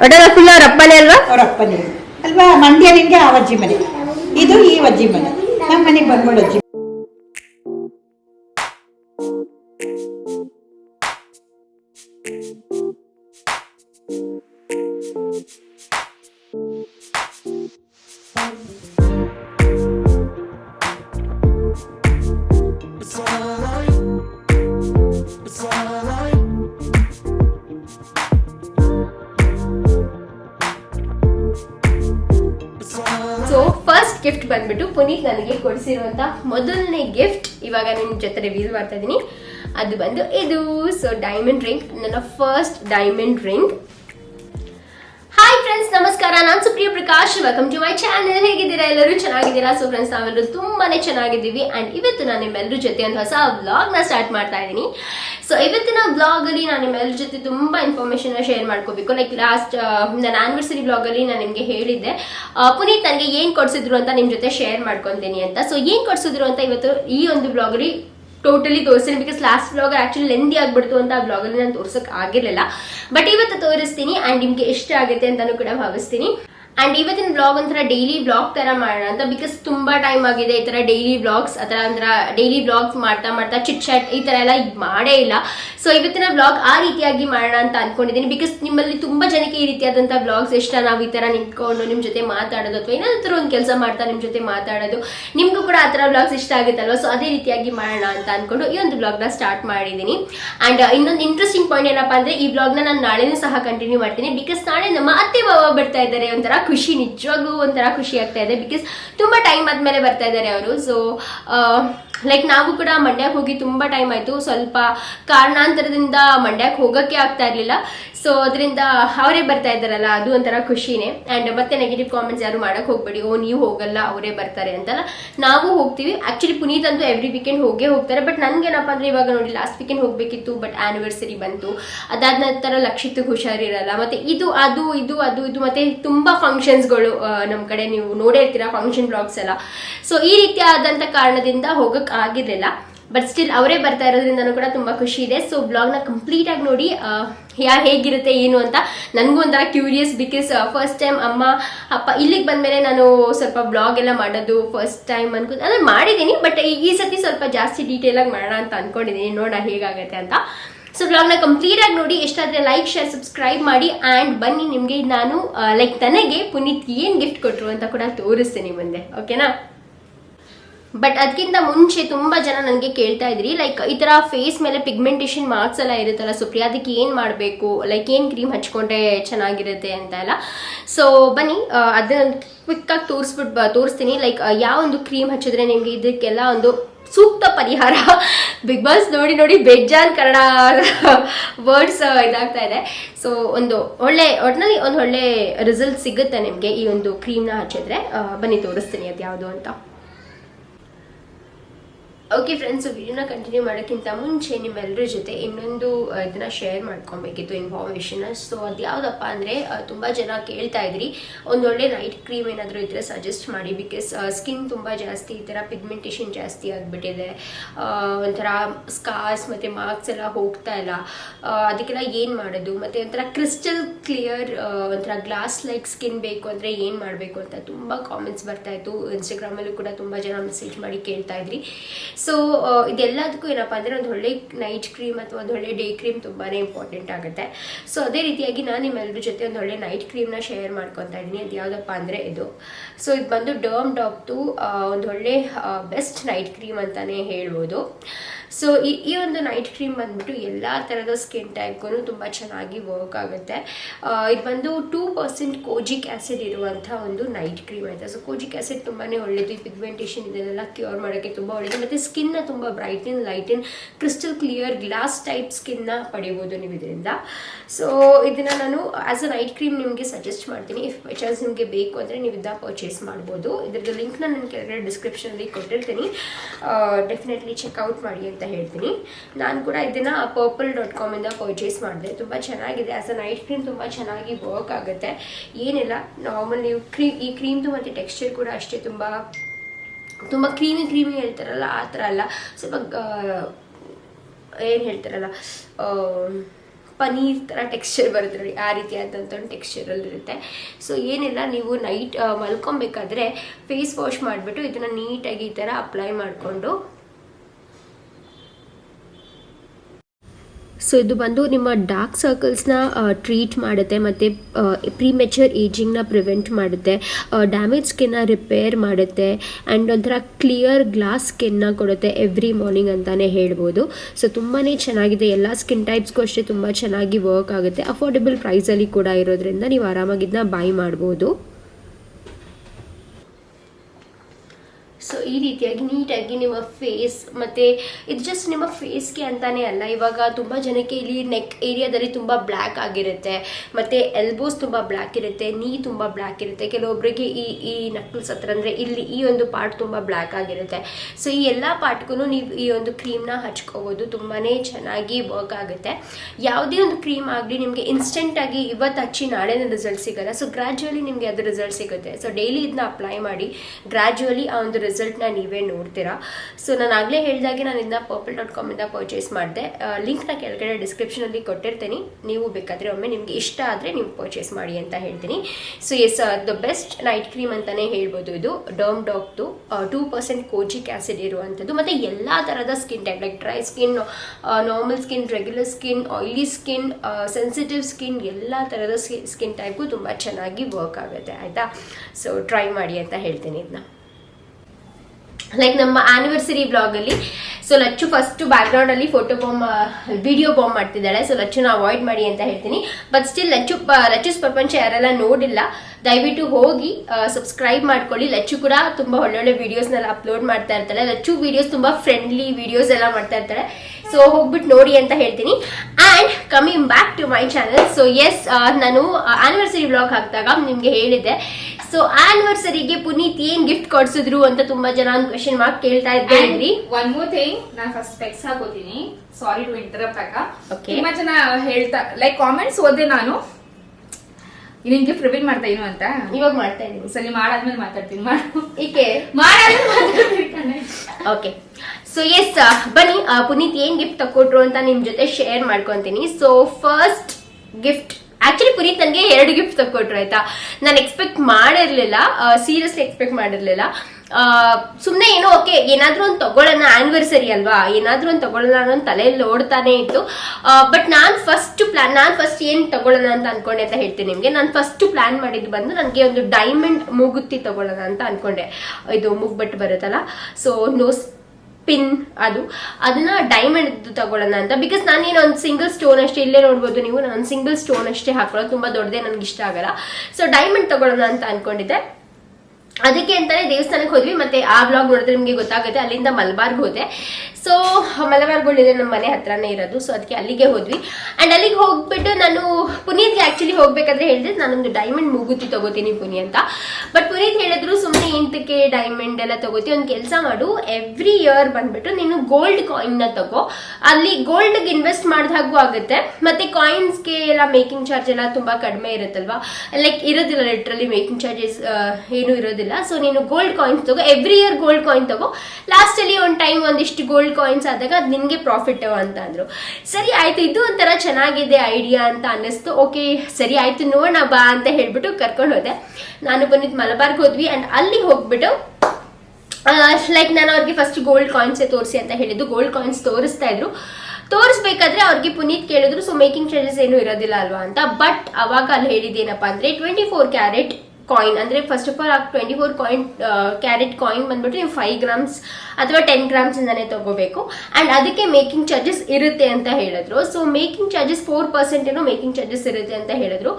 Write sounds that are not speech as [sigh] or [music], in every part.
ಒಟ್ಟಾರೆ ಫುಲ್ ಅವ್ರ ಅಲ್ವಾ? ಅವ್ರ ಅಲ್ವಾ? ಮಂಡ್ಯ ನಿಮಗೆ ಆ ಅಜ್ಜಿ ಮನೆ ಇದು ಈ ಅಜ್ಜಿ ಮನೆ ನಮ್ಮ ಮನೆಗೆ ಬಂದ್ಬಿಡು ಅಜ್ಜಿ ಮೊದಲನೇ ಗಿಫ್ಟ್ ಇವಾಗ ನಿಮ್ಮ ಜೊತೆ ರಿವೀಲ್ ಮಾಡ್ತಾ ಇದೀನಿ ಅದು ಬಂದು ಇದು. ಸೊ ಡೈಮಂಡ್ ರಿಂಗ್ ನನ್ನ ಫಸ್ಟ್ ಡೈಮಂಡ್ ರಿಂಗ್ ಫ್ರೆಂಡ್ಸ್ ನಮಸ್ಕಾರ. ನಾನು Supriya Prakash. Welcome to my channel ಹೇಗಿದ್ದೀರಾ ಎಲ್ಲರೂ? ಚೆನ್ನಾಗಿದ್ದೀರಾ? ಸೊ ಫ್ರೆಂಡ್ಸ್ ನಾವೆಲ್ಲರೂ ತುಂಬಾನೇ ಚೆನ್ನಾಗಿದ್ದೀವಿ. ಅಂಡ್ ಇವತ್ತು ನಾನು ನಿಮ್ಮೆಲ್ಲರ ಜೊತೆ ಒಂದು ಹೊಸ ವ್ಲಾಗ್ನ ಸ್ಟಾರ್ಟ್ ಮಾಡ್ತಾ ಇದ್ದೀನಿ. ಸೊ ಇವತ್ತಿನ ವ್ಲಾಗ್ ಅಲ್ಲಿ ನಾನು ನಿಮ್ಮೆಲ್ಲರ ಜೊತೆ ತುಂಬಾ ಇನ್ಫಾರ್ಮೇಶನ್ ಶೇರ್ ಮಾಡ್ಕೋಬೇಕು. ಲೈಕ್ ಲಾಸ್ಟ್ ನನ್ನ ಆನಿವರ್ಸರಿ ವ್ಲಾಗ್ ಅಲ್ಲಿ ನಾನು ನಿಮಗೆ ಹೇಳಿದ್ದೆ. ಪುನೀತ್ ನನಗೆ ಏನ್ ಕೊಡ್ಸಿದ್ರು ಅಂತ ನಿಮ್ ಜೊತೆ ಶೇರ್ ಮಾಡ್ಕೊಂತೀನಿ ಅಂತ. ಸೊ ಏನ್ ಕೊಡ್ಸಿದ್ರು ಅಂತ ಇವತ್ತು ಈ ಒಂದು ಬ್ಲಾಗ್ ಅಲ್ಲಿ ಟೋಟಲಿ ತೋರಿಸ್ತೀನಿ because last blog actually lengthy ಆಗ್ಬಿಡ್ತು ಅಂತ ಆ ಬ್ಲಾಗಲ್ಲಿ ನಾನು ತೋರ್ಸಕ್ ಆಗಿರ್ಲಿಲ್ಲ. ಬಟ್ ಇವತ್ತು ತೋರಿಸ್ತೀನಿ ಅಂಡ್ ನಿಮ್ಗೆ ಇಷ್ಟ ಆಗುತ್ತೆ ಅಂತಾನು ಕೂಡ ಭಾವಿಸ್ತೀನಿ. ಅಂಡ್ ಇವತ್ತಿನ ಬ್ಲಾಗ್ ಒಂಥರ ಡೈಲಿ ಬ್ಲಾಗ್ ತರ ಮಾಡೋಣ ಅಂತ ಬಿಕಾಸ್ ತುಂಬಾ ಟೈಮ್ ಆಗಿದೆ ಈ ತರ ಡೈಲಿ ಬ್ಲಾಗ್ಸ್ ಆ ಥರ ಡೈಲಿ ಬ್ಲಾಗ್ಸ್ ಮಾಡ್ತಾ ಮಾಡ್ತಾ ಚಿಟ್ ಚಾಟ್ ಈ ತರ ಎಲ್ಲ ಮಾಡೇ ಇಲ್ಲ. ಸೊ ಇವತ್ತಿನ ಬ್ಲಾಗ್ ಆ ರೀತಿಯಾಗಿ ಮಾಡೋಣ ಅಂತ ಅನ್ಕೊಂಡಿದ್ದೀನಿ ಬಿಕಾಸ್ ನಿಮ್ಮಲ್ಲಿ ತುಂಬಾ ಜನಕ್ಕೆ ಈ ರೀತಿಯಾದಂತಹ ಬ್ಲಾಗ್ಸ್ ಇಷ್ಟ, ನಾವು ಈ ತರ ನಿಂತ್ಕೊಂಡು ನಿಮ್ ಜೊತೆ ಮಾತಾಡೋದು ಅಥವಾ ಏನಾದ್ರು ಒಂದು ಕೆಲಸ ಮಾಡ್ತಾ ನಿಮ್ ಜೊತೆ ಮಾತಾಡೋದು, ನಿಮ್ಗೂ ಕೂಡ ಆ ಥರ ಬ್ಲಾಗ್ಸ್ ಇಷ್ಟ ಆಗುತ್ತಲ್ವ? ಸೊ ಅದೇ ರೀತಿಯಾಗಿ ಮಾಡೋಣ ಅಂತ ಅನ್ಕೊಂಡು ಈ ಒಂದು ಬ್ಲಾಗ್ನ ಸ್ಟಾರ್ಟ್ ಮಾಡಿದ್ದೀನಿ. ಅಂಡ್ ಇನ್ನೊಂದು ಇಂಟ್ರೆಸ್ಟಿಂಗ್ ಪಾಯಿಂಟ್ ಏನಪ್ಪಾ ಅಂದ್ರೆ, ಈ ಬ್ಲಾಗ್ನ ನಾನು ನಾಳೆನೂ ಸಹ ಕಂಟಿನ್ಯೂ ಮಾಡ್ತೀನಿ ಬಿಕಾಸ್ ನಾಳೆ ನಮ್ಮ ಅತ್ತೆ ಬಾವ ಬರ್ತಾ ಇದ್ದಾರೆ ಒಂಥರ ಖುಷಿ ನಿಜವಾಗೂ ಒಂಥರ ಖುಷಿ ಆಗ್ತಾ ಇದೆ. ಬಿಕಾಸ್ ತುಂಬ ಟೈಮ್ ಆದ್ಮೇಲೆ ಬರ್ತಾ ಇದ್ದಾರೆ ಅವರು. ಸೊ ಲೈಕ್ ನಾವು ಕೂಡ ಮಂಡ್ಯಕ್ಕೆ ಹೋಗಿ ತುಂಬ ಟೈಮ್ ಆಯಿತು. ಸ್ವಲ್ಪ ಕಾರಣಾಂತರದಿಂದ ಮಂಡ್ಯಕ್ಕೆ ಹೋಗೋಕ್ಕೆ ಆಗ್ತಾ ಇರ್ಲಿಲ್ಲ. ಸೊ ಅದರಿಂದ ಅವರೇ ಬರ್ತಾ ಇದ್ದಾರಲ್ಲ, ಅದು ಒಂಥರ ಖುಷಿನೇ. ಆ್ಯಂಡ್ ಮತ್ತೆ ನೆಗೆಟಿವ್ ಕಾಮೆಂಟ್ಸ್ ಯಾರು ಮಾಡೋಕೆ ಹೋಗ್ಬೇಡಿ. ಓ, ನೀವು ಹೋಗಲ್ಲ, ಅವರೇ ಬರ್ತಾರೆ ಅಂತಲ್ಲ. ನಾವು ಹೋಗ್ತೀವಿ. ಆ್ಯಕ್ಚುಲಿ ಪುನೀತ್ ಅಂತೂ ಎವ್ರಿ ವೀಕೆಂಡ್ ಹೋಗೇ ಹೋಗ್ತಾರೆ. ಬಟ್ ನನಗೇನಪ್ಪ ಅಂದರೆ ಇವಾಗ ನೋಡಿ ಲಾಸ್ಟ್ ವೀಕೆಂಡ್ ಹೋಗಬೇಕಿತ್ತು ಬಟ್ ಆ್ಯನಿವರ್ಸರಿ ಬಂತು. ಅದಾದ ನಂತರ ಲಕ್ಷಿತ್ ಹುಷಾರಿರಲ್ಲ ಮತ್ತು ಇದು, ಅದು ಇದು ಅದು, ಇದು, ಮತ್ತು ತುಂಬ ಫಂಕ್ಷನ್ಸ್ಗಳು ನಮ್ಮ ಕಡೆ ನೀವು ನೋಡೇ ಇರ್ತೀರ ಫಂಕ್ಷನ್ ಬ್ಲಾಗ್ಸ್ ಎಲ್ಲ. ಸೊ ಈ ರೀತಿಯಾದಂತ ಕಾರಣದಿಂದ ಹೋಗೋಕ್ಕೆ ಆಗಿರಲಿಲ್ಲ. ಬಟ್ ಸ್ಟಿಲ್ ಅವರೇ ಬರ್ತಾ ಇರೋದ್ರಿಂದನೂ ಕೂಡ ತುಂಬ ಖುಷಿ ಇದೆ. ಸೊ ಬ್ಲಾಗ್ನ ಕಂಪ್ಲೀಟಾಗಿ ನೋಡಿ ಯಾ ಹೇಗಿರುತ್ತೆ, ಏನು ಅಂತ ನನಗೂ ಒಂಥರ ಕ್ಯೂರಿಯಸ್ ಬಿಕಾಸ್ ಫಸ್ಟ್ ಟೈಮ್ ಅಮ್ಮ, ಅಪ್ಪ ಇಲ್ಲಿಗೆ ಬಂದಮೇಲೆ ನಾನು ಸ್ವಲ್ಪ ಬ್ಲಾಗ್ ಎಲ್ಲ ಮಾಡೋದು ಫಸ್ಟ್ ಟೈಮ್ ಅನ್ಕೊಂಡು ಅಂದ್ರೆ ಮಾಡಿದ್ದೀನಿ ಬಟ್ ಈ ಸತಿ ಸ್ವಲ್ಪ ಜಾಸ್ತಿ ಡೀಟೇಲಾಗಿ ಮಾಡೋಣ ಅಂತ ಅಂದ್ಕೊಂಡಿದ್ದೀನಿ ನೋಡೋಣ ಹೇಗಾಗತ್ತೆ ಅಂತ. ಸೊ ಬ್ಲಾಗ್ನ ಕಂಪ್ಲೀಟ್ ಆಗಿ ನೋಡಿ. ಎಷ್ಟಾದರೆ ಲೈಕ್ ಶೇರ್ ಸಬ್ಸ್ಕ್ರೈಬ್ ಮಾಡಿ ಆ್ಯಂಡ್ ಬನ್ನಿ ನಿಮಗೆ ನಾನು ಲೈಕ್ ನನಗೆ ಪುನೀತ್ ಏನು ಗಿಫ್ಟ್ ಕೊಟ್ಟರು ಅಂತ ಕೂಡ ತೋರಿಸ್ತೀನಿ ಮುಂದೆ. ಓಕೆನಾ ಬಟ್ ಅದಕ್ಕಿಂತ ಮುಂಚೆ ತುಂಬಾ ಜನ ನನಗೆ ಕೇಳ್ತಾ ಇದ್ರಿ ಲೈಕ್ ಈ ತರ ಫೇಸ್ ಮೇಲೆ ಪಿಗ್ಮೆಂಟೇಷನ್ ಮಾರ್ಕ್ಸ್ ಎಲ್ಲ ಇರುತ್ತಲ್ಲ ಸುಪ್ರಿಯಾ ಅದಕ್ಕೆ ಏನ್ ಮಾಡಬೇಕು? ಲೈಕ್ ಏನ್ ಕ್ರೀಮ್ ಹಚ್ಕೊಂಡ್ರೆ ಚೆನ್ನಾಗಿರುತ್ತೆ ಅಂತ ಎಲ್ಲ. ಸೊ ಬನ್ನಿ ಅದನ್ನ ಆಗಿ ತೋರಿಸ್ಬಿಟ್ಟು ತೋರಿಸ್ತೀನಿ. ಲೈಕ್ ಯಾವ ಒಂದು ಕ್ರೀಮ್ ಹಚ್ಚಿದ್ರೆ ನಿಮ್ಗೆ ಇದಕ್ಕೆಲ್ಲ ಒಂದು ಸೂಕ್ತ ಪರಿಹಾರ. [laughs] ಬಿಗ್ ಬಾಸ್ ನೋಡಿ ನೋಡಿ, ಬೇಜಾನ್ ಕನ್ನಡ [laughs] ವರ್ಡ್ಸ್ ಇದಾಗ್ತಾ ಇದೆ. ಸೊ ಒಂದು ಒಳ್ಳೆ ಒಟ್ಟಿನಲ್ಲಿ ಒಂದು ಒಳ್ಳೆ ರಿಸಲ್ಟ್ ಸಿಗುತ್ತೆ ನಿಮಗೆ ಈ ಒಂದು ಕ್ರೀಮ್ನ ಹಚ್ಚಿದ್ರೆ. ಬನ್ನಿ, ತೋರಿಸ್ತೀನಿ ಅದು ಯಾವುದು ಅಂತ. ಓಕೆ ಫ್ರೆಂಡ್ಸ್ ವಿಡಿಯೋನ ಕಂಟಿನ್ಯೂ ಮಾಡೋಕ್ಕಿಂತ ಮುಂಚೆ ನಿಮ್ಮೆಲ್ಲರ ಜೊತೆ ಇನ್ನೊಂದು ಇದನ್ನ ಶೇರ್ ಮಾಡ್ಕೊಬೇಕಿತ್ತು ಇನ್ಫಾರ್ಮೇಷನ್ ಸೊ ಅದು ಯಾವುದಪ್ಪ ಅಂದರೆ ತುಂಬ ಜನ ಕೇಳ್ತಾ ಇದ್ರಿ. ಒಂದೊಳ್ಳೆ ನೈಟ್ ಕ್ರೀಮ್ ಏನಾದರೂ ಇದ್ರೆ ಸಜೆಸ್ಟ್ ಮಾಡಿ ಬಿಕಾಸ್ ಸ್ಕಿನ್ ತುಂಬ ಜಾಸ್ತಿ, ಈ ಥರ ಪಿಗ್ಮೆಂಟೇಷನ್ ಜಾಸ್ತಿ ಆಗಿಬಿಟ್ಟಿದೆ. ಒಂಥರ ಸ್ಕಾರ್ಸ್ ಮತ್ತು ಮಾರ್ಕ್ಸ್ ಎಲ್ಲ ಹೋಗ್ತಾ ಇಲ್ಲ. ಅದಕ್ಕೆಲ್ಲ ಏನು ಮಾಡೋದು? ಮತ್ತೆ ಒಂಥರ ಕ್ರಿಸ್ಟಲ್ ಕ್ಲಿಯರ್ ಒಂಥರ ಗ್ಲಾಸ್ ಲೈಕ್ ಸ್ಕಿನ್ ಬೇಕು ಅಂದರೆ ಏನು ಮಾಡಬೇಕು ಅಂತ ತುಂಬ ಕಾಮೆಂಟ್ಸ್ ಬರ್ತಾ ಇತ್ತು. ಇನ್ಸ್ಟಾಗ್ರಾಮಲ್ಲೂ ಕೂಡ ತುಂಬ ಜನ ಮೆಸೇಜ್ ಮಾಡಿ ಕೇಳ್ತಾ ಇದ್ರಿ. ಸೊ ಇದೆಲ್ಲದಕ್ಕೂ ಏನಪ್ಪ ಅಂದರೆ ಒಂದು ಒಳ್ಳೆ ನೈಟ್ ಕ್ರೀಮ್ ಅಥವಾ ಒಂದು ಒಳ್ಳೆ ಡೇ ಕ್ರೀಮ್ ತುಂಬಾ ಇಂಪಾರ್ಟೆಂಟ್ ಆಗುತ್ತೆ. ಸೊ ಅದೇ ರೀತಿಯಾಗಿ ನಾನು ನಿಮ್ಮೆಲ್ಲರ ಜೊತೆ ಒಂದು ಒಳ್ಳೆ ನೈಟ್ ಕ್ರೀಮ್ನ ಶೇರ್ ಮಾಡ್ಕೊತಾ ಇದ್ದೀನಿ. ಅದು ಯಾವುದಪ್ಪ ಅಂದರೆ ಇದು. ಸೊ ಇದು ಬಂದು ಡರ್ಮ್ ಡಾಕ್ದು ಒಂದು ಒಳ್ಳೆ ಬೆಸ್ಟ್ ನೈಟ್ ಕ್ರೀಮ್ ಅಂತಲೇ ಹೇಳ್ಬೋದು. ಸೊ ಈ ಈ ಒಂದು ನೈಟ್ ಕ್ರೀಮ್ ಬಂದ್ಬಿಟ್ಟು ಎಲ್ಲ ಥರದ ಸ್ಕಿನ್ ಟೈಪ್ಗೂ ತುಂಬ ಚೆನ್ನಾಗಿ ವರ್ಕ್ ಆಗುತ್ತೆ. ಇದು ಬಂದು ಟೂ ಪರ್ಸೆಂಟ್ ಕೋಜಿಕ್ ಆ್ಯಸಿಡ್ ಇರುವಂಥ ಒಂದು ನೈಟ್ ಕ್ರೀಮ್ ಆಯಿತಾ? ಸೊ ಕೋಜಿಕ್ ಆ್ಯಸಿಡ್ ತುಂಬಾ ಒಳ್ಳೆಯದು ಈ ಪಿಗ್ಮೆಂಟೇಷನ್ ಇದನ್ನೆಲ್ಲ ಕ್ಯೂರ್ ಮಾಡೋಕ್ಕೆ ತುಂಬ ಒಳ್ಳೆಯದು ಮತ್ತು ಸ್ಕಿನ್ನ ತುಂಬ brighten lighten crystal clear glass type ಸ್ಕಿನ್ನ ಪಡೆಯಬಹುದು ನೀವು ಇದರಿಂದ. ಸೊ ಇದನ್ನು ನಾನು ಆ್ಯಸ್ ಅ ನೈಟ್ ಕ್ರೀಮ್ ನಿಮಗೆ ಸಜೆಸ್ಟ್ ಮಾಡ್ತೀನಿ. ಇಫ್ ಬೈ ನಿಮಗೆ ಬೇಕು ಅಂದರೆ ನೀವು ಇದನ್ನ ಪರ್ಚೇಸ್ ಮಾಡ್ಬೋದು. ಇದ್ರದ್ದು ಲಿಂಕ್ನ ನಾನು ಕೆಳಗಡೆ ಡಿಸ್ಕ್ರಿಪ್ಷನಲ್ಲಿ ಕೊಟ್ಟಿರ್ತೀನಿ. ಡೆಫಿನೆಟ್ಲಿ ಚೆಕ್ಔಟ್ ಮಾಡಿ ಅಂತ ಹೇಳ್ತೀನಿ. ನಾನು ಕೂಡ ಇದನ್ನು ಪರ್ಪಲ್ ಡಾಟ್ ಕಾಮಿಂದ ಪರ್ಚೇಸ್ ಮಾಡಿದೆ. ತುಂಬ ಚೆನ್ನಾಗಿದೆ. ಆಸ್ ಅ ನೈಟ್ ಕ್ರೀಮ್ ತುಂಬ ಚೆನ್ನಾಗಿ ವರ್ಕ್ ಆಗುತ್ತೆ. ಏನಿಲ್ಲ ನಾರ್ಮಲ್ ನೀವು ಕ್ರೀಮ್ ಈ ಕ್ರೀಮ್ದು ಮತ್ತು ಟೆಕ್ಸ್ಚರ್ ಕೂಡ ಅಷ್ಟೇ ತುಂಬ ತುಂಬ ಕ್ರೀಮಿ ಕ್ರೀಮಿ ಹೇಳ್ತಾರಲ್ಲ, ಆ ಥರ ಅಲ್ಲ. ಸ್ವಲ್ಪ ಏನು ಹೇಳ್ತಾರಲ್ಲ ಪನೀರ್ ಥರ ಟೆಕ್ಸ್ಚರ್ ಬರುತ್ತೆ ನೋಡಿ. ಆ ರೀತಿಯಾದಂಥ ಒಂದು ಟೆಕ್ಸ್ಚರಲ್ಲಿ ಇರುತ್ತೆ. ಸೊ ಏನಿಲ್ಲ, ನೀವು ನೈಟ್ ಮಲ್ಕೊಬೇಕಾದ್ರೆ ಫೇಸ್ ವಾಶ್ ಮಾಡಿಬಿಟ್ಟು ಇದನ್ನು ನೀಟಾಗಿ ಈ ಥರ ಅಪ್ಲೈ ಮಾಡಿಕೊಂಡು ಸೊ ಇದು ಬಂದು ನಿಮ್ಮ ಡಾರ್ಕ್ ಸರ್ಕಲ್ಸ್ನ ಟ್ರೀಟ್ ಮಾಡುತ್ತೆ ಮತ್ತು ಪ್ರಿಮೆಚರ್ ಏಜಿಂಗ್ನ ಪ್ರಿವೆಂಟ್ ಮಾಡುತ್ತೆ. ಡ್ಯಾಮೇಜ್ ಸ್ಕಿನ್ನ ರಿಪೇರ್ ಮಾಡುತ್ತೆ ಆ್ಯಂಡ್ ಒಂಥರ ಕ್ಲಿಯರ್ ಗ್ಲಾಸ್ ಸ್ಕಿನ್ನ ಕೊಡುತ್ತೆ ಎವ್ರಿ ಮಾರ್ನಿಂಗ್ ಅಂತಲೇ ಹೇಳ್ಬೋದು. ಸೊ ತುಂಬಾ ಚೆನ್ನಾಗಿದೆ. ಎಲ್ಲ ಸ್ಕಿನ್ ಟೈಪ್ಸ್ಗೂ ಅಷ್ಟೇ ತುಂಬ ಚೆನ್ನಾಗಿ ವರ್ಕ್ ಆಗುತ್ತೆ. ಅಫೋರ್ಡೆಬಲ್ ಪ್ರೈಸಲ್ಲಿ ಕೂಡ ಇರೋದ್ರಿಂದ ನೀವು ಆರಾಮಾಗಿ ಇದನ್ನ ಬೈ ಮಾಡ್ಬೋದು. ಸೊ ಈ ರೀತಿಯಾಗಿ ನೀಟಾಗಿ ನಿಮ್ಮ ಫೇಸ್ ಮತ್ತು ಇದು ಜಸ್ಟ್ ನಿಮ್ಮ ಫೇಸ್ಗೆ ಅಂತಾನೆ ಅಲ್ಲ, ಇವಾಗ ತುಂಬ ಜನಕ್ಕೆ ಇಲ್ಲಿ ನೆಕ್ ಏರಿಯಾದಲ್ಲಿ ತುಂಬ ಬ್ಲ್ಯಾಕ್ ಆಗಿರುತ್ತೆ, ಮತ್ತು ಎಲ್ಬೋಸ್ ತುಂಬ ಬ್ಲ್ಯಾಕ್ ಇರುತ್ತೆ ನೀ ತುಂಬ ಬ್ಲ್ಯಾಕ್ ಇರುತ್ತೆ. ಕೆಲವೊಬ್ಬರಿಗೆ ಈ ಈ ನಕ್ಲ್ಸ್ ಹತ್ರ ಅಂದರೆ ಇಲ್ಲಿ ಈ ಒಂದು ಪಾರ್ಟ್ ತುಂಬ ಬ್ಲ್ಯಾಕ್ ಆಗಿರುತ್ತೆ. ಸೊ ಈ ಎಲ್ಲ ಪಾರ್ಟ್ಗೂ ನೀವು ಈ ಒಂದು ಕ್ರೀಮ್ನ ಹಚ್ಕೋಬೋದು ತುಂಬಾ ಚೆನ್ನಾಗಿ ವರ್ಕ್ ಆಗುತ್ತೆ. ಯಾವುದೇ ಒಂದು ಕ್ರೀಮ್ ಆಗಲಿ ನಿಮಗೆ ಇನ್ಸ್ಟೆಂಟಾಗಿ ಇವತ್ತು ಹಚ್ಚಿ ನಾಳೆನೇ ರಿಸಲ್ಟ್ ಸಿಗಲ್ಲ. ಸೊ ಗ್ರ್ಯಾಜುವಲಿ ನಿಮಗೆ ಅದು ರಿಸಲ್ಟ್ ಸಿಗುತ್ತೆ. ಸೊ ಡೈಲಿ ಇದನ್ನ ಅಪ್ಲೈ ಮಾಡಿ ಗ್ರ್ಯಾಜುವಲಿ ಆ ಒಂದು ರಿಸಲ್ಟ್ನ ನೀವೇ ನೋಡ್ತೀರಾ? ಸೊ ನಾನು ಆಗಲೇ ಹೇಳಿದಾಗೆ ನಾನು ಇದನ್ನ ಪರ್ಪಲ್ ಡಾಟ್ ಕಾಮಿಂದ ಪರ್ಚೇಸ್ ಮಾಡಿದೆ. ಲಿಂಕ್ನ ಕೆಳಗಡೆ ಡಿಸ್ಕ್ರಿಪ್ಷನಲ್ಲಿ ಕೊಟ್ಟಿರ್ತೀನಿ. ನೀವು ಬೇಕಾದರೆ ಒಮ್ಮೆ ನಿಮಗೆ ಇಷ್ಟ ಆದರೆ ನೀವು ಪರ್ಚೇಸ್ ಮಾಡಿ ಅಂತ ಹೇಳ್ತೀನಿ. So yes the best night cream ಅಂತಲೇ ಹೇಳ್ಬೋದು ಇದು. ಡರ್ಮ್ ಡಾಕ್ದು ಟೂ ಪರ್ಸೆಂಟ್ ಕೋಜಿಕ್ ಆ್ಯಸಿಡ್ ಇರುವಂಥದ್ದು. ಮತ್ತು ಎಲ್ಲ ಥರದ skin type like dry skin normal skin regular skin oily skin sensitive skin ಎಲ್ಲ ಥರದ ಸ್ಕಿನ್ ಟೈಪ್ಗೂ ತುಂಬ ಚೆನ್ನಾಗಿ ವರ್ಕ್ ಆಗುತ್ತೆ. ಆಯಿತಾ? ಸೊ ಟ್ರೈ ಮಾಡಿ ಅಂತ ಹೇಳ್ತೀನಿ ಇದನ್ನ ಲೈಕ್ ನಮ್ಮ ಆನಿವರ್ಸರಿ ಬ್ಲಾಗ್ ಅಲ್ಲಿ ಸೊ ಲಚ್ಚು ಫಸ್ಟ್ ಬ್ಯಾಕ್ಗ್ರೌಂಡ್ ಅಲ್ಲಿ ಫೋಟೋ ಬಾಂಬ್ ವಿಡಿಯೋ ಬಾಂಬ್ ಮಾಡ್ತಿದ್ದಾಳೆ. ಸೊ ಲಚ್ಚುನ ಅವಾಯ್ಡ್ ಮಾಡಿ ಅಂತ ಹೇಳ್ತೀನಿ. ಬಟ್ ಸ್ಟಿಲ್ ಲಚ್ಚು ಲಚ್ಚುಸ್ ಪ್ರಪಂಚ ಯಾರೆಲ್ಲ ನೋಡಿಲ್ಲ, ದಯವಿಟ್ಟು ಹೋಗಿ ಸಬ್ಸ್ಕ್ರೈಬ್ ಮಾಡ್ಕೊಳ್ಳಿ. ಲಚ್ಚು ಕೂಡ ತುಂಬಾ ಒಳ್ಳೊಳ್ಳೆ ವಿಡಿಯೋಸ್ನೆಲ್ಲ ಅಪ್ಲೋಡ್ ಮಾಡ್ತಾ ಇರ್ತಾಳೆ. ಲಚ್ಚು ವಿಡಿಯೋಸ್ ತುಂಬಾ ಫ್ರೆಂಡ್ಲಿ ವಿಡಿಯೋಸ್ ಎಲ್ಲ ಮಾಡ್ತಾ ಇರ್ತಾಳೆ. ಸೊ ಹೋಗ್ಬಿಟ್ಟು ನೋಡಿ ಅಂತ ಹೇಳ್ತೀನಿ. And coming back to my channel so yes ನಾನು ಆನಿವರ್ಸರಿ ಬ್ಲಾಗ್ ಹಾಕಿದಾಗ ನಿಮಗೆ ಹೇಳಿದ್ದೆ. ಸೊ ಆನಿವರ್ಸರಿಗೆ ಪುನೀತ್ ಏನ್ ಗಿಫ್ಟ್ ಕೊಡ್ಸಿದ್ರು ಅಂತ ತುಂಬಾ ಜನ ಒಂದು ಕ್ವೆಶನ್ ಮಾರ್ಕ್ ಕೇಳ್ತಾ ಇದ್ದೆ ಇದ್ರಿ. ಒನ್ ಮೋರ್ ಥಿಂಗ್ ನಾನು ಫಸ್ಟ್ ಸ್ಪೆಕ್ಸ್ ಹಾಕೋತೀನಿ. ಸಾರಿ ಟು ಇಂಟರಪ್ಟ್ ಅಕ್ಕ. Okay. ತುಂಬಾ ಜನ ಹೇಳ್ತಾ ಲೈಕ್ ಕಾಮೆಂಟ್ಸ್ ಓದೆ ನಾನು. ನಿನ್ ಗಿಫ್ಟ್ ರಿವೀಲ್ ಮಾಡ್ತಾ ಏನು ಅಂತ? ಇವಾಗ ಮಾಡ್ತಾ ಇದೀನಿ ಸರಿ ಮಾಡಾದ್ಮೇಲೆ ಮಾತಾಡ್ತೀನಿ ಮಾಡು. ಈಕೆ ಮಾಡಾದ್ಮೇಲೆ ಮಾತಾಡ್ತೀನಿ ಕಣೆ. ಓಕೆ ಸೊ ಎಸ್ ಬನ್ನಿ ಆ, ಪುನೀತ್ ಏನ್ ಗಿಫ್ಟ್ ತಕೊಟ್ರು ಅಂತ ನಿಮ್ ಜೊತೆ share ಮಾಡ್ಕೊಂತೀನಿ. So first gift actually Puneeth ನನಗೆ ಎರಡು ಗಿಫ್ಟ್ ತಕ್ಕೊಟ್ರು, ಆಯ್ತಾ? ನಾನು ಎಕ್ಸ್ಪೆಕ್ಟ್ ಮಾಡಿರ್ಲಿಲ್ಲ ಸೀರಿಯಸ್ಲಿ ಎಕ್ಸ್ಪೆಕ್ಟ್ ಮಾಡಿರ್ಲಿಲ್ಲ. ಸುಮ್ಮನೆ ಏನೋ ಓಕೆ ಏನಾದರೂ ಒಂದು ತಗೊಳ್ಳೋಣ ಆನಿವರ್ಸರಿ ಅಲ್ವಾ? ಏನಾದರೂ ಒಂದು ತಗೊಳ್ಳೋಣ ಅನ್ನೋ ತಲೆಯಲ್ಲಿ ಓಡ್ತಾನೆ ಇತ್ತು. ಬಟ್ ನಾನು ಫಸ್ಟ್ ಪ್ಲಾನ್ ನಾನು ಫಸ್ಟ್ ಏನು ತಗೊಳ್ಳೋಣ ಅಂತ ಅನ್ಕೊಂಡೆ ಅಂತ ಹೇಳ್ತೀನಿ ನಿಮಗೆ. ನಾನು ಫಸ್ಟ್ ಪ್ಲಾನ್ ಮಾಡಿದ್ದು ಬಂದು ನನಗೆ ಒಂದು ಡೈಮಂಡ್ ಮೂಗುತ್ತಿ ತಗೊಳ್ಳೋಣ ಅಂತ ಅನ್ಕೊಂಡೆ. ಇದು ಮೂಗ್ಬಟ್ಟು ಬರುತ್ತಲ್ಲ? ಸೊ ನೋಸ್ ಪಿನ್ ಅದು. ಅದನ್ನ ಡೈಮಂಡ್ ತಗೊಳ್ಳೋಣ ಅಂತ. ಬಿಕಾಸ್ ನಾನೇನು ಒಂದು ಸಿಂಗಲ್ ಸ್ಟೋನ್ ಅಷ್ಟೇ ಇಲ್ಲೇ ನೋಡ್ಬೋದು ನೀವು. ನಾನು ಸಿಂಗಲ್ ಸ್ಟೋನ್ ಅಷ್ಟೇ ಹಾಕೊಳ್ಳೋದು ತುಂಬಾ ದೊಡ್ಡದೇ ನನಗೆ ಇಷ್ಟ ಆಗಲ್ಲ. ಸೊ ಡೈಮಂಡ್ ತಗೊಳ್ಳೋಣ ಅಂತ ಅನ್ಕೊಂಡಿದ್ದೆ. ಅದಕ್ಕೆ ಅಂತಾನೆ ದೇವಸ್ಥಾನಕ್ಕೆ ಹೋದ್ವಿ. ಮತ್ತೆ ಆ ಬ್ಲಾಗ್ ನೋಡಿದ್ರೆ ನಿಮಗೆ ಗೊತ್ತಾಗುತ್ತೆ. ಅಲ್ಲಿಂದ ಮಲ್ಬಾರ್ಗೆ ಹೋದೆ. ಸೊ ಮಲಬಾರ್ಗಳಿದೆ ನಮ್ಮ ಮನೆ ಹತ್ರನೇ ಇರೋದು. ಸೊ ಅದಕ್ಕೆ ಅಲ್ಲಿಗೆ ಹೋದ್ವಿ. ಅಂಡ್ ಅಲ್ಲಿಗೆ ಹೋಗ್ಬಿಟ್ಟು ನಾನು ಪುನೀತ್ಗೆ ಆಕ್ಚುಲಿ ಹೋಗ್ಬೇಕಾದ್ರೆ ಹೇಳಿದ್ರೆ ನಾನೊಂದು ಡೈಮಂಡ್ ಮುಗುತಿ ತಗೋತೀನಿ ಪುನಿ ಅಂತ. ಬಟ್ ಪುನೀತ್ ಹೇಳಿದ್ರು ಸುಮ್ಮನೆ ಎಂಟಕ್ಕೆ ಡೈಮಂಡ್ ಎಲ್ಲ ತಗೋತಿ, ಒಂದು ಕೆಲಸ ಮಾಡು. ಎವ್ರಿ ಇಯರ್ ಬಂದ್ಬಿಟ್ಟು ನೀನು ಗೋಲ್ಡ್ ಕಾಯಿನ್ನ ತಗೋ. ಅಲ್ಲಿ ಗೋಲ್ಡ್ ಇನ್ವೆಸ್ಟ್ ಮಾಡಿದಾಗೂ ಆಗುತ್ತೆ. ಮತ್ತೆ ಕಾಯಿನ್ಸ್ಗೆ ಎಲ್ಲ ಮೇಕಿಂಗ್ ಚಾರ್ಜ್ ಎಲ್ಲ ತುಂಬಾ ಕಡಿಮೆ ಇರುತ್ತಲ್ವಾ? ಲೈಕ್ ಇರೋದಿಲ್ಲ ಲಿಟ್ರಲಿ ಮೇಕಿಂಗ್ ಚಾರ್ಜಸ್ ಏನು ಇರೋದಿಲ್ಲ. ಸೊ ನೀನು ಗೋಲ್ಡ್ ಕಾಯಿನ್ಸ್ ತಗೋ. ಎವ್ರಿ ಇಯರ್ ಗೋಲ್ಡ್ ಕಾಯಿನ್ ತಗೋ. ಲಾಸ್ಟಲ್ಲಿ ಒಂದು ಟೈಮ್ ಒಂದಿಷ್ಟು ಗೋಲ್ಡ್ ಕಾಯಿನ್ಸ್ ಆದಾಗ ಅದು ನಿನ್ಗೆ ಪ್ರಾಫಿಟ್ ಅಂತ ಅಂದ್ರು. ಸರಿ ಆಯ್ತು, ಇದು ಒಂಥರ ಚೆನ್ನಾಗಿದೆ ಐಡಿಯಾ ಅಂತ ಅನ್ನಿಸ್ತು. ಓಕೆ ಸರಿ ಆಯ್ತು, ನೋಡೋಣ, ಬಾ ಅಂತ ಹೇಳ್ಬಿಟ್ಟು ಕರ್ಕೊಂಡು ಹೋದೆ. ನಾನು ಬಂದಿದ್ದು ಮಲಬಾರ್ಗೆ ಹೋದ್ವಿ ಅಂಡ್ ಅಲ್ಲಿ ಹೋಗ್ಬಿಟ್ಟು ಲೈಕ್ ನಾನು ಅವ್ರಿಗೆ ಫಸ್ಟ್ ಗೋಲ್ಡ್ ಕಾಯಿನ್ಸೇ ತೋರಿಸಿ ಅಂತ ಹೇಳಿದ್ದು. ಗೋಲ್ಡ್ ಕಾಯಿನ್ಸ್ ತೋರಿಸ್ತಾ ಇದ್ರು. ತೋರಿಸ್ಬೇಕಾದ್ರೆ ಅವ್ರಿಗೆ ಪುನೀತ್ ಕೇಳಿದ್ರು ಸೊ ಮೇಕಿಂಗ್ ಚಾರ್ಜಸ್ ಏನು ಇರೋದಿಲ್ಲ ಅಲ್ವಾ? ಅಂತ. ಬಟ್ ಅವಾಗ ಅಲ್ಲಿ ಹೇಳಿದ್ದೇನಪ್ಪ ಅಂದ್ರೆ ಟ್ವೆಂಟಿ ಫೋರ್ ಕ್ಯಾರೆಟ್ ಕಾಯಿನ್ ಅಂದ್ರೆ first of all twenty four coin carat coin ಬಂದ್ಬಿಟ್ಟು ನೀವು ಫೈವ್ ಗ್ರಾಮ್ಸ್ ಅಥವಾ ಟೆನ್ ಗ್ರಾಮ್ಸ್ ಇಂದಾನೆ ತಗೋಬೇಕು. ಅಂಡ್ ಅದಕ್ಕೆ ಮೇಕಿಂಗ್ ಚಾರ್ಜಸ್ ಇರುತ್ತೆ ಅಂತ ಹೇಳಿದ್ರು. So making charges four percent ಏನೋ ಮೇಕಿಂಗ್ ಚಾರ್ಜಸ್ ಇರುತ್ತೆ ಅಂತ ಹೇಳಿದ್ರು.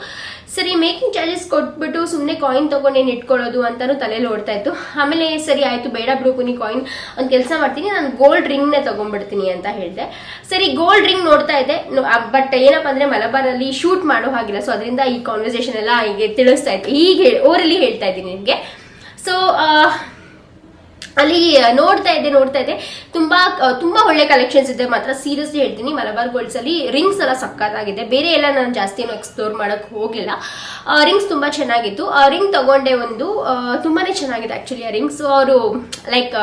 ಸರಿ ಮೇಕಿಂಗ್ ಚಾರ್ಜಸ್ ಕೊಟ್ಬಿಟ್ಟು ಸುಮ್ಮನೆ ಕಾಯಿನ್ ತಗೊಂಡೇನು ಇಟ್ಕೊಳ್ಳೋದು ಅಂತಾನು ತಲೆಯಲ್ಲಿ ಓಡ್ತಾ ಇತ್ತು. ಆಮೇಲೆ ಸರಿ, ಆಯ್ತು, ಬೇಡ ಬಿಡು ಕುನಿ ಕಾಯಿನ್ ಒಂದು ಕೆಲಸ ಮಾಡ್ತೀನಿ, ನಾನು ಗೋಲ್ಡ್ ರಿಂಗ್ನೇ ತಗೊಂಡ್ಬಿಡ್ತೀನಿ ಅಂತ ಹೇಳಿದೆ. ಸರಿ ಗೋಲ್ಡ್ ರಿಂಗ್ ನೋಡ್ತಾ ಇದ್ದೆ. ಬಟ್ ಏನಪ್ಪ ಅಂದ್ರೆ ಮಲಬಾರಲ್ಲಿ ಶೂಟ್ ಮಾಡೋ ಹಾಗಿಲ್ಲ. ಸೊ ಅದರಿಂದ ಈ ಕಾನ್ವರ್ಸೇಷನ್ ಎಲ್ಲ ಹೀಗೆ ತಿಳಿಸ್ತಾ ಇತ್ತು ಹೀಗೆ ಓರಲ್ಲಿ ಹೇಳ್ತಾ ಇದ್ದೀನಿ ನಿಮಗೆ. ಸೊ ಅಲ್ಲಿ ನೋಡ್ತಾ ಇದ್ದೆ ನೋಡ್ತಾ ಇದ್ದೆ. ತುಂಬಾ ತುಂಬಾ ಒಳ್ಳೆ ಕಲೆಕ್ಷನ್ಸ್ ಇದೆ. ಮಾತ್ರ ಸೀರಿಯಸ್ಲಿ ಹೇಳ್ತೀನಿ. ಮಲಬಾರ್ ಗೋಲ್ಡ್ಸ್ ಅಲ್ಲಿ ರಿಂಗ್ಸ್ ಎಲ್ಲ ಸಕ್ಕತ್ತಾಗಿದೆ ಬೇರೆ ಎಲ್ಲ ನಾನು ಜಾಸ್ತಿ ಏನು ಎಕ್ಸ್ಪ್ಲೋರ್ ಮಾಡಕ್ ಹೋಗಿಲ್ಲ. ರಿಂಗ್ಸ್ ತುಂಬಾ ಚೆನ್ನಾಗಿತ್ತು. ರಿಂಗ್ ತಗೊಂಡೆ ಒಂದು ಆ, ತುಂಬಾನೇ ಚೆನ್ನಾಗಿದೆ ಆಕ್ಚುಲಿ ಆ ರಿಂಗ್ಸ್ ಅವರು ಲೈಕ್